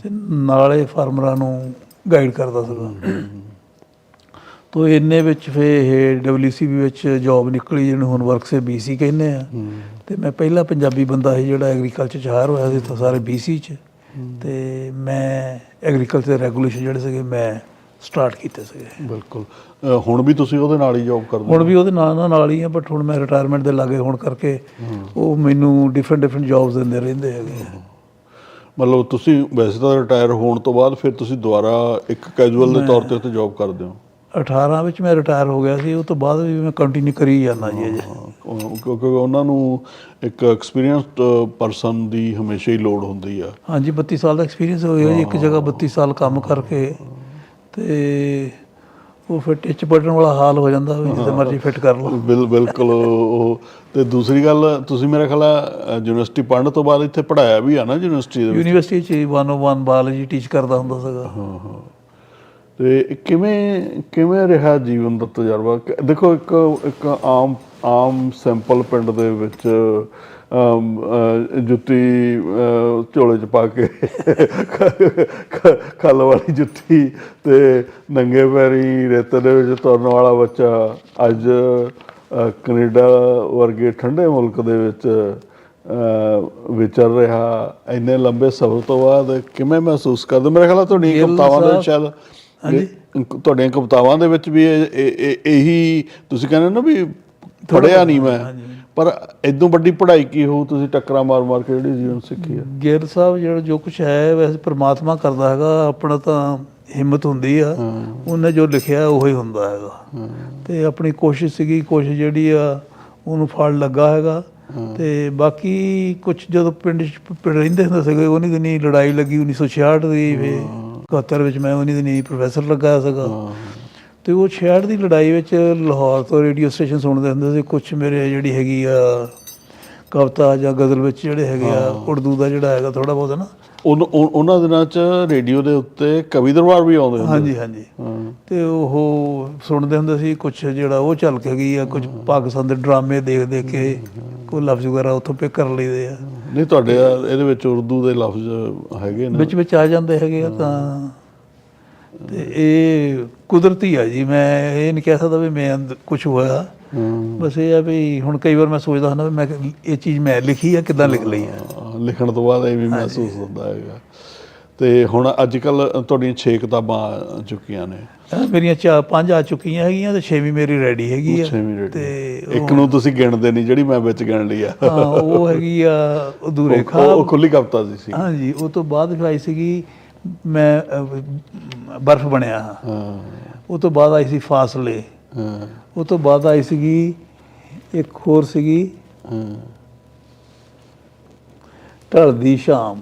ਤੇ ਨਾਲੇ ਫਾਰਮਰਾਂ ਨੂੰ ਗਾਈਡ ਕਰਦਾ ਸੀਗਾ। ਤੋ ਇੰਨੇ ਵਿੱਚ ਫੇ ਇਹ WCB ਵਿੱਚ ਜੌਬ ਨਿਕਲੀ ਜਿਹਨੂੰ ਹੁਣ ਵਰਕ ਸੇ BC ਕਹਿੰਦੇ ਆ। ਹੂੰ। ਤੇ ਮੈਂ ਪਹਿਲਾ ਪੰਜਾਬੀ ਬੰਦਾ ਸੀ ਜਿਹੜਾ ਐਗਰੀਕਲਚਰ ਚ ਹਾਇਰ ਹੋਇਆ ਸੀ ਤਾਂ ਸਾਰੇ BC ਚ। ਤੇ ਮੈਂ ਐਗਰੀਕਲਚਰ ਰੈਗੂਲੇਸ਼ਨ ਜਿਹੜੇ ਸੀਗੇ ਮੈਂ ਸਟਾਰਟ ਕੀਤੇ ਸੀਗੇ। ਬਿਲਕੁਲ। ਹੁਣ ਵੀ ਤੁਸੀਂ ਉਹਦੇ ਨਾਲ ਹੀ ਜੌਬ ਕਰਦੇ ਹੁਣ ਵੀ ਉਹਦੇ ਨਾਲ ਨਾਲ ਨਾਲ ਹੀ ਆ ਬਟ ਹੁਣ ਮੈਂ ਰਿਟਾਇਰਮੈਂਟ ਦੇ ਲਾਗੇ ਹੋਣ ਕਰਕੇ ਉਹ ਮੈਨੂੰ ਡਿਫਰੈਂਟ ਡਿਫਰੈਂਟ ਜੌਬਸ ਦਿੰਦੇ ਰਹਿੰਦੇ ਹੈਗੇ ਆ। ਮਤਲਬ ਤੁਸੀਂ ਵੈਸੇ ਤਾਂ ਰਿਟਾਇਰ ਹੋਣ ਤੋਂ ਬਾਅਦ ਫਿਰ ਤੁਸੀਂ ਦੁਬਾਰਾ ਇੱਕ ਕੈਜੂਅਲ ਦੇ ਤੌਰ ਤੇ ਉੱਥੇ ਜੌਬ ਕਰਦੇ ਹੋ? 18 ਵਿੱਚ ਮੈਂ ਰਿਟਾਇਰ ਹੋ ਗਿਆ ਸੀ ਉਹ ਤੋਂ ਬਾਅਦ ਵੀ ਮੈਂ ਕੰਟੀਨਿਊ ਕਰੀ ਜਾਂਦਾ ਜੀ ਅਜੇ। ਕਿਉਂਕਿ ਉਹਨਾਂ ਨੂੰ ਇੱਕ ਐਕਸਪੀਰੀਅੰਸਡ ਪਰਸਨ ਦੀ ਹਮੇਸ਼ਾ ਹੀ ਲੋੜ ਹੁੰਦੀ ਆ। ਹਾਂਜੀ 32 ਸਾਲ ਦਾ ਐਕਸਪੀਰੀਅੰਸ ਹੋ ਗਿਆ ਜੀ ਇੱਕ ਜਗ੍ਹਾ 32 ਸਾਲ ਕੰਮ ਕਰਕੇ। ਤੇ ਉਹ ਫਿਰ ਟਿਚ ਬਟਨ ਵਾਲਾ ਹਾਲ ਹੋ ਜਾਂਦਾ ਵੀ ਜਿੱਥੇ ਮਰਜ਼ੀ ਫਿੱਟ ਕਰ ਲਓ। ਬਿਲ ਬਿਲਕੁਲ ਉਹ ਤੇ ਦੂਸਰੀ ਗੱਲ ਤੁਸੀਂ ਮੇਰੇ ਖਿਆਲ ਯੂਨੀਵਰਸਿਟੀ ਪੜ੍ਹਨ ਤੋਂ ਬਾਅਦ ਇੱਥੇ ਪੜਾਇਆ ਵੀ ਆ ਨਾ ਯੂਨੀਵਰਸਿਟੀ ਦੇ ਵਿੱਚ? ਯੂਨੀਵਰਸਿਟੀ 'ਚ 101 ਬਾਇਓਲੋਜੀ ਟੀਚ ਕਰਦਾ ਹੁੰਦਾ ਸੀਗਾ। ਹਾਂ ਹਾਂ। ਤੇ ਕਿਵੇਂ ਕਿਵੇਂ ਰਿਹਾ ਜੀਵਨ ਦਾ ਤਜਰਬਾ? ਦੇਖੋ ਇੱਕ ਇੱਕ ਆਮ ਆਮ ਸਿੰਪਲ ਪਿੰਡ ਦੇ ਵਿੱਚ ਜੁੱਤੀ ਝੋਲੇ 'ਚ ਪਾ ਕੇ ਖੱਲ ਵਾਲੀ ਜੁੱਤੀ ਤੇ ਨੰਗੇ ਪੈਰੀ ਰੇਤੇ ਦੇ ਵਿੱਚ ਤੁਰਨ ਵਾਲਾ ਬੱਚਾ। ਅੱਜ ਕੈਨੇਡਾ ਵਰਗੇ ਠੰਡੇ ਮੁਲਕ ਦੇ ਵਿੱਚ ਵਿਚਰ ਰਿਹਾ। ਇੰਨੇ ਲੰਬੇ ਸਫ਼ਰ ਤੋਂ ਬਾਅਦ ਕਿਵੇਂ ਮਹਿਸੂਸ ਕਰਦੇ? ਮੇਰੇ ਖਿਆਲ ਤੁਹਾਡੀਆਂ ਕਵਿਤਾਵਾਂ ਦੇ ਸ਼ਾਇਦ ਇਹ- ਤੁਹਾਡੀਆਂ ਕਵਿਤਾਵਾਂ ਦੇ ਵਿੱਚ ਵੀ ਇਹ- ਇਹ- ਇਹ- ਇਹੀ ਤੁਸੀਂ ਕਹਿੰਦੇ ਨਾ ਵੀ ਪੜਿਆ ਨਹੀਂ ਮੈਂ। ਪਰ ਇਦੋਂ ਵੱਡੀ ਪੜ੍ਹਾਈ ਕੀ ਹੋਊ? ਤੁਸੀਂ ਟੱਕਰਾਂ ਮਾਰ ਮਾਰ ਕੇ ਜਿਹੜੀ ਜੀਵਨ ਸਿੱਖੀ ਆ। ਗਿਰ ਸਾਹਿਬ ਜਿਹੜਾ ਜੋ ਕੁਝ ਹੈ ਵੈਸੇ ਪ੍ਰਮਾਤਮਾ ਕਰਦਾ ਹੈਗਾ ਆਪਣਾ ਤਾਂ ਹਿੰਮਤ ਹੁੰਦੀ ਆ। ਉਹਨੇ ਜੋ ਲਿਖਿਆ ਉਹੀ ਹੁੰਦਾ ਹੈਗਾ। ਤੇ ਆਪਣੀ ਕੋਸ਼ਿਸ਼ ਸੀਗੀ ਕੋਸ਼ਿਸ਼ ਜਿਹੜੀ ਆ ਉਹਨੂੰ ਫਲ ਲੱਗਾ ਹੈਗਾ। ਤੇ ਬਾਕੀ ਕੁਝ ਜਦੋਂ ਪਿੰਡ 'ਚ ਪ- ਪਿੰਡ ਰਹਿੰਦੇ ਹੁੰਦੇ ਸੀਗੇ ਉਹਨੀ ਦਿਨੀ ਲੜਾਈ ਲੱਗੀ 1966 ਦੀ ਫੇ 71 ਵਿੱਚ ਮੈਂ ਉਹਨੀ ਦਿਨੀ ਪ੍ਰੋਫੈਸਰ ਲੱਗਾ ਸੀਗਾ। ਤੇ ਉਹ 66 ਦੀ ਲੜਾਈ ਵਿੱਚ ਲਾਹੌਰ ਤੋਂ ਰੇਡੀਓ ਸਟੇਸ਼ਨ ਸੁਣਦੇ ਹੁੰਦੇ ਸੀ ਕੁਝ ਮੇਰੇ ਜਿਹੜੀ ਹੈਗੀ ਆ ਕਵਿਤਾ ਜਾਂ ਗਜ਼ਲ ਵਿੱਚ ਜਿਹੜੇ ਹੈਗੇ ਆ ਉਰਦੂ ਦਾ ਜਿਹੜਾ ਹੈਗਾ ਥੋੜਾ ਬਹੁਤ ਨਾ। ਉਹਨਾਂ ਦਿਨਾਂ 'ਚ ਰੇਡੀਓ ਦੇ ਉੱਤੇ ਕਵੀ ਦਰਬਾਰ ਵੀ ਆਉਂਦੇ ਹੁੰਦੇ ਹਾਂਜੀ ਹਾਂਜੀ। ਤੇ ਉਹ ਸੁਣਦੇ ਹੁੰਦੇ ਸੀ ਕੁਝ ਜਿਹੜਾ ਉਹ ਚੱਲ ਕੇ ਗਈ ਆ ਕੁਝ ਪਾਕਿਸਤਾਨ ਦੇ ਡਰਾਮੇ ਦੇਖ ਦੇਖ ਕੇ ਕੋਈ ਲਫ਼ਜ਼ ਵਗੈਰਾ ਉੱਥੋਂ ਪਿਕ ਕਰ ਲਈਦੇ ਆ। ਨਹੀਂ ਤੁਹਾਡੇ ਇਹਦੇ ਵਿੱਚ ਉਰਦੂ ਦੇ ਲਫ਼ਜ਼ ਹੈਗੇ ਨੇ। ਵਿੱਚ ਵਿੱਚ ਆ ਜਾਂਦੇ ਹੈਗੇ ਆ ਤਾਂ ਤੇ ਇਹ ਕੁਦਰਤੀ ਆ ਜੀ ਮੈਂ ਇਹ ਨਹੀਂ ਕਹਿ ਸਕਦਾ ਵੀ ਮੈਂ ਕੁਝ ਹੋਇਆ। ਹਾਂ। ਬਸ ਇਹ ਆ ਵੀ ਹੁਣ ਕਈ ਵਾਰ ਮੈਂ ਸੋਚਦਾ ਵੀ ਮੈਂ ਇਹ ਚੀਜ਼ ਮੈਂ ਲਿਖੀ ਆ ਕਿੱਦਾਂ ਲਿਖ ਲਈ ਆ। ਹਾਂ, ਲਿਖਣ ਤੋਂ ਬਾਅਦ ਇਹ ਵੀ ਮਹਿਸੂਸ ਹੁੰਦਾ ਹੈਗਾ। ਤੇ ਹੁਣ ਅੱਜ ਕੱਲ ਤੁਹਾਡੀਆਂ 6 ਕਿਤਾਬਾਂ ਆ ਚੁੱਕੀਆਂ ਨੇ। ਮੇਰੀਆਂ ਚਾ ਪੰਜ ਆ ਚੁੱਕੀਆਂ ਹੈਗੀਆਂ ਤੇ ਛੇਵੀਂ ਮੇਰੀ ਰੈਡੀ ਹੈਗੀ ਆ। ਤੇ ਇੱਕ ਨੂੰ ਤੁਸੀਂ ਗਿਣਦੇ ਨਹੀਂ ਜਿਹੜੀ ਮੈਂ ਵਿੱਚ ਗਿਣ ਲਈ ਆ। ਹਾਂ ਉਹ ਹੈਗੀ ਆ ਅਧੂਰੇ ਖਾਬ ਉਹ ਖੁੱਲੀ ਕਵਿਤਾ ਸੀ। ਹਾਂਜੀ ਉਹ ਤੋਂ ਬਾਅਦ ਫਿਰ ਆਈ ਸੀਗੀ ਮੈਂ ਬਰਫ਼ ਬਣਿਆ ਹਾਂ। ਉਹ ਤੋਂ ਬਾਅਦ ਆਈ ਸੀ ਫਾਸਲੇ। ਹਾਂ। ਉਹ ਤੋਂ ਬਾਅਦ ਆਈ ਸੀਗੀ ਇੱਕ ਹੋਰ ਸੀਗੀ। ਹਾਂ। ਢਲਦੀ ਸ਼ਾਮ।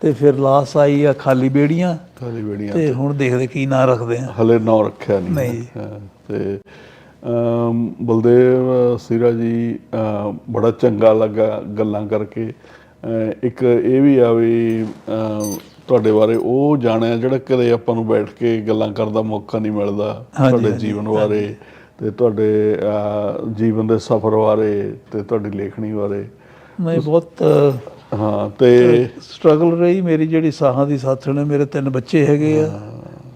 ਤੇ ਫਿਰ ਲਾਸ ਆਈ ਆ ਖਾਲੀ ਬੇੜੀਆਂ। ਖਾਲੀ ਬੇੜੀਆਂ ਤੇ ਹੁਣ ਦੇਖਦੇ ਕੀ ਨਾਂ ਰੱਖਦੇ ਆ। ਹਲੇ ਨਾਂ ਰੱਖਿਆ ਨਹੀਂ। ਤੇ ਬਲਦੇਵ ਸਿਰਾ ਜੀ ਬੜਾ ਚੰਗਾ ਲੱਗਾ ਗੱਲਾਂ ਕਰਕੇ। ਇੱਕ ਇਹ ਵੀ ਆ ਵੀ ਤੁਹਾਡੇ ਬਾਰੇ ਉਹ ਜਾਣਿਆ ਜਿਹੜਾ ਕਦੇ ਆਪਾਂ ਨੂੰ ਬੈਠ ਕੇ ਗੱਲਾਂ ਕਰਨ ਦਾ ਮੌਕਾ ਨਹੀਂ ਮਿਲਦਾ ਤੁਹਾਡੇ ਜੀਵਨ ਬਾਰੇ ਤੇ ਤੁਹਾਡੇ ਜੀਵਨ ਦੇ ਸਫ਼ਰ ਬਾਰੇ ਤੇ ਤੁਹਾਡੀ ਲੇਖਣੀ ਬਾਰੇ। ਮੈਂ ਬਹੁਤ ਹਾਂ ਤੇ ਸਟਰਗਲ ਰਹੀ ਮੇਰੀ ਜਿਹੜੀ ਸਾਹਾਂ ਦੀ ਸਾਥਣ ਹੈ ਮੇਰੇ ਤਿੰਨ ਬੱਚੇ ਹੈਗੇ ਆ।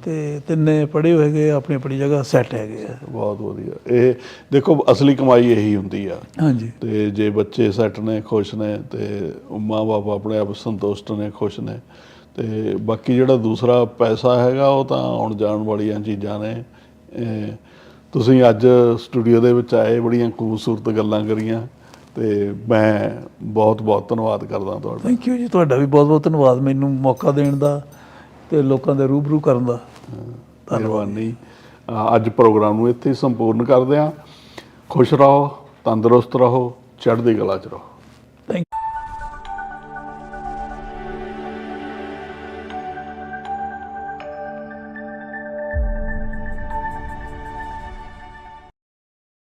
ਤੇ ਤਿੰਨੇ ਪੜ੍ਹੇ ਹੋਏ ਹੈਗੇ ਆ, ਆਪਣੀ ਆਪਣੀ ਜਗ੍ਹਾ ਸੈੱਟ ਹੈਗੇ ਆ। ਬਹੁਤ ਵਧੀਆ। ਇਹ ਦੇਖੋ ਅਸਲੀ ਕਮਾਈ ਇਹੀ ਹੁੰਦੀ ਆ। ਹਾਂਜੀ। ਤੇ ਜੇ ਬੱਚੇ ਸੈੱਟ ਨੇ ਖੁਸ਼ ਨੇ ਤੇ ਮਾਂ-ਬਾਪ ਆਪਣੇ ਆਪ ਸੰਤੁਸ਼ਟ ਨੇ ਖੁਸ਼ ਨੇ ਤੇ ਬਾਕੀ ਜਿਹੜਾ ਦੂਸਰਾ ਪੈਸਾ ਹੈਗਾ ਉਹ ਤਾਂ ਆਉਣ ਜਾਣ ਵਾਲੀਆਂ ਚੀਜ਼ਾਂ ਨੇ। ਤੁਸੀਂ ਅੱਜ ਸਟੂਡੀਓ ਦੇ ਵਿੱਚ ਆਏ ਬੜੀਆਂ ਖੂਬਸੂਰਤ ਗੱਲਾਂ ਕਰੀਆਂ ਤੇ ਮੈਂ ਬਹੁਤ-ਬਹੁਤ ਧੰਨਵਾਦ ਕਰਦਾ ਤੁਹਾਡਾ। ਥੈਂਕ ਯੂ ਜੀ ਤੁਹਾਡਾ ਵੀ ਬਹੁਤ ਬਹੁਤ ਧੰਨਵਾਦ ਮੈਨੂੰ ਮੌਕਾ ਦੇਣ ਦਾ ਤੇ ਲੋਕਾਂ ਦੇ ਰੂਬਰੂ ਕਰਨ ਦਾ। ਮਿਹਰਬਾਨੀ। ਅੱਜ ਪ੍ਰੋਗਰਾਮ ਨੂੰ ਇੱਥੇ ਹੀ ਸੰਪੂਰਨ ਕਰਦੇ ਹਾਂ। ਖੁਸ਼ ਰਹੋ ਤੰਦਰੁਸਤ ਰਹੋ ਚੜ੍ਹਦੀ ਕਲਾ ਚ ਰਹੋ। ਥੈਂਕ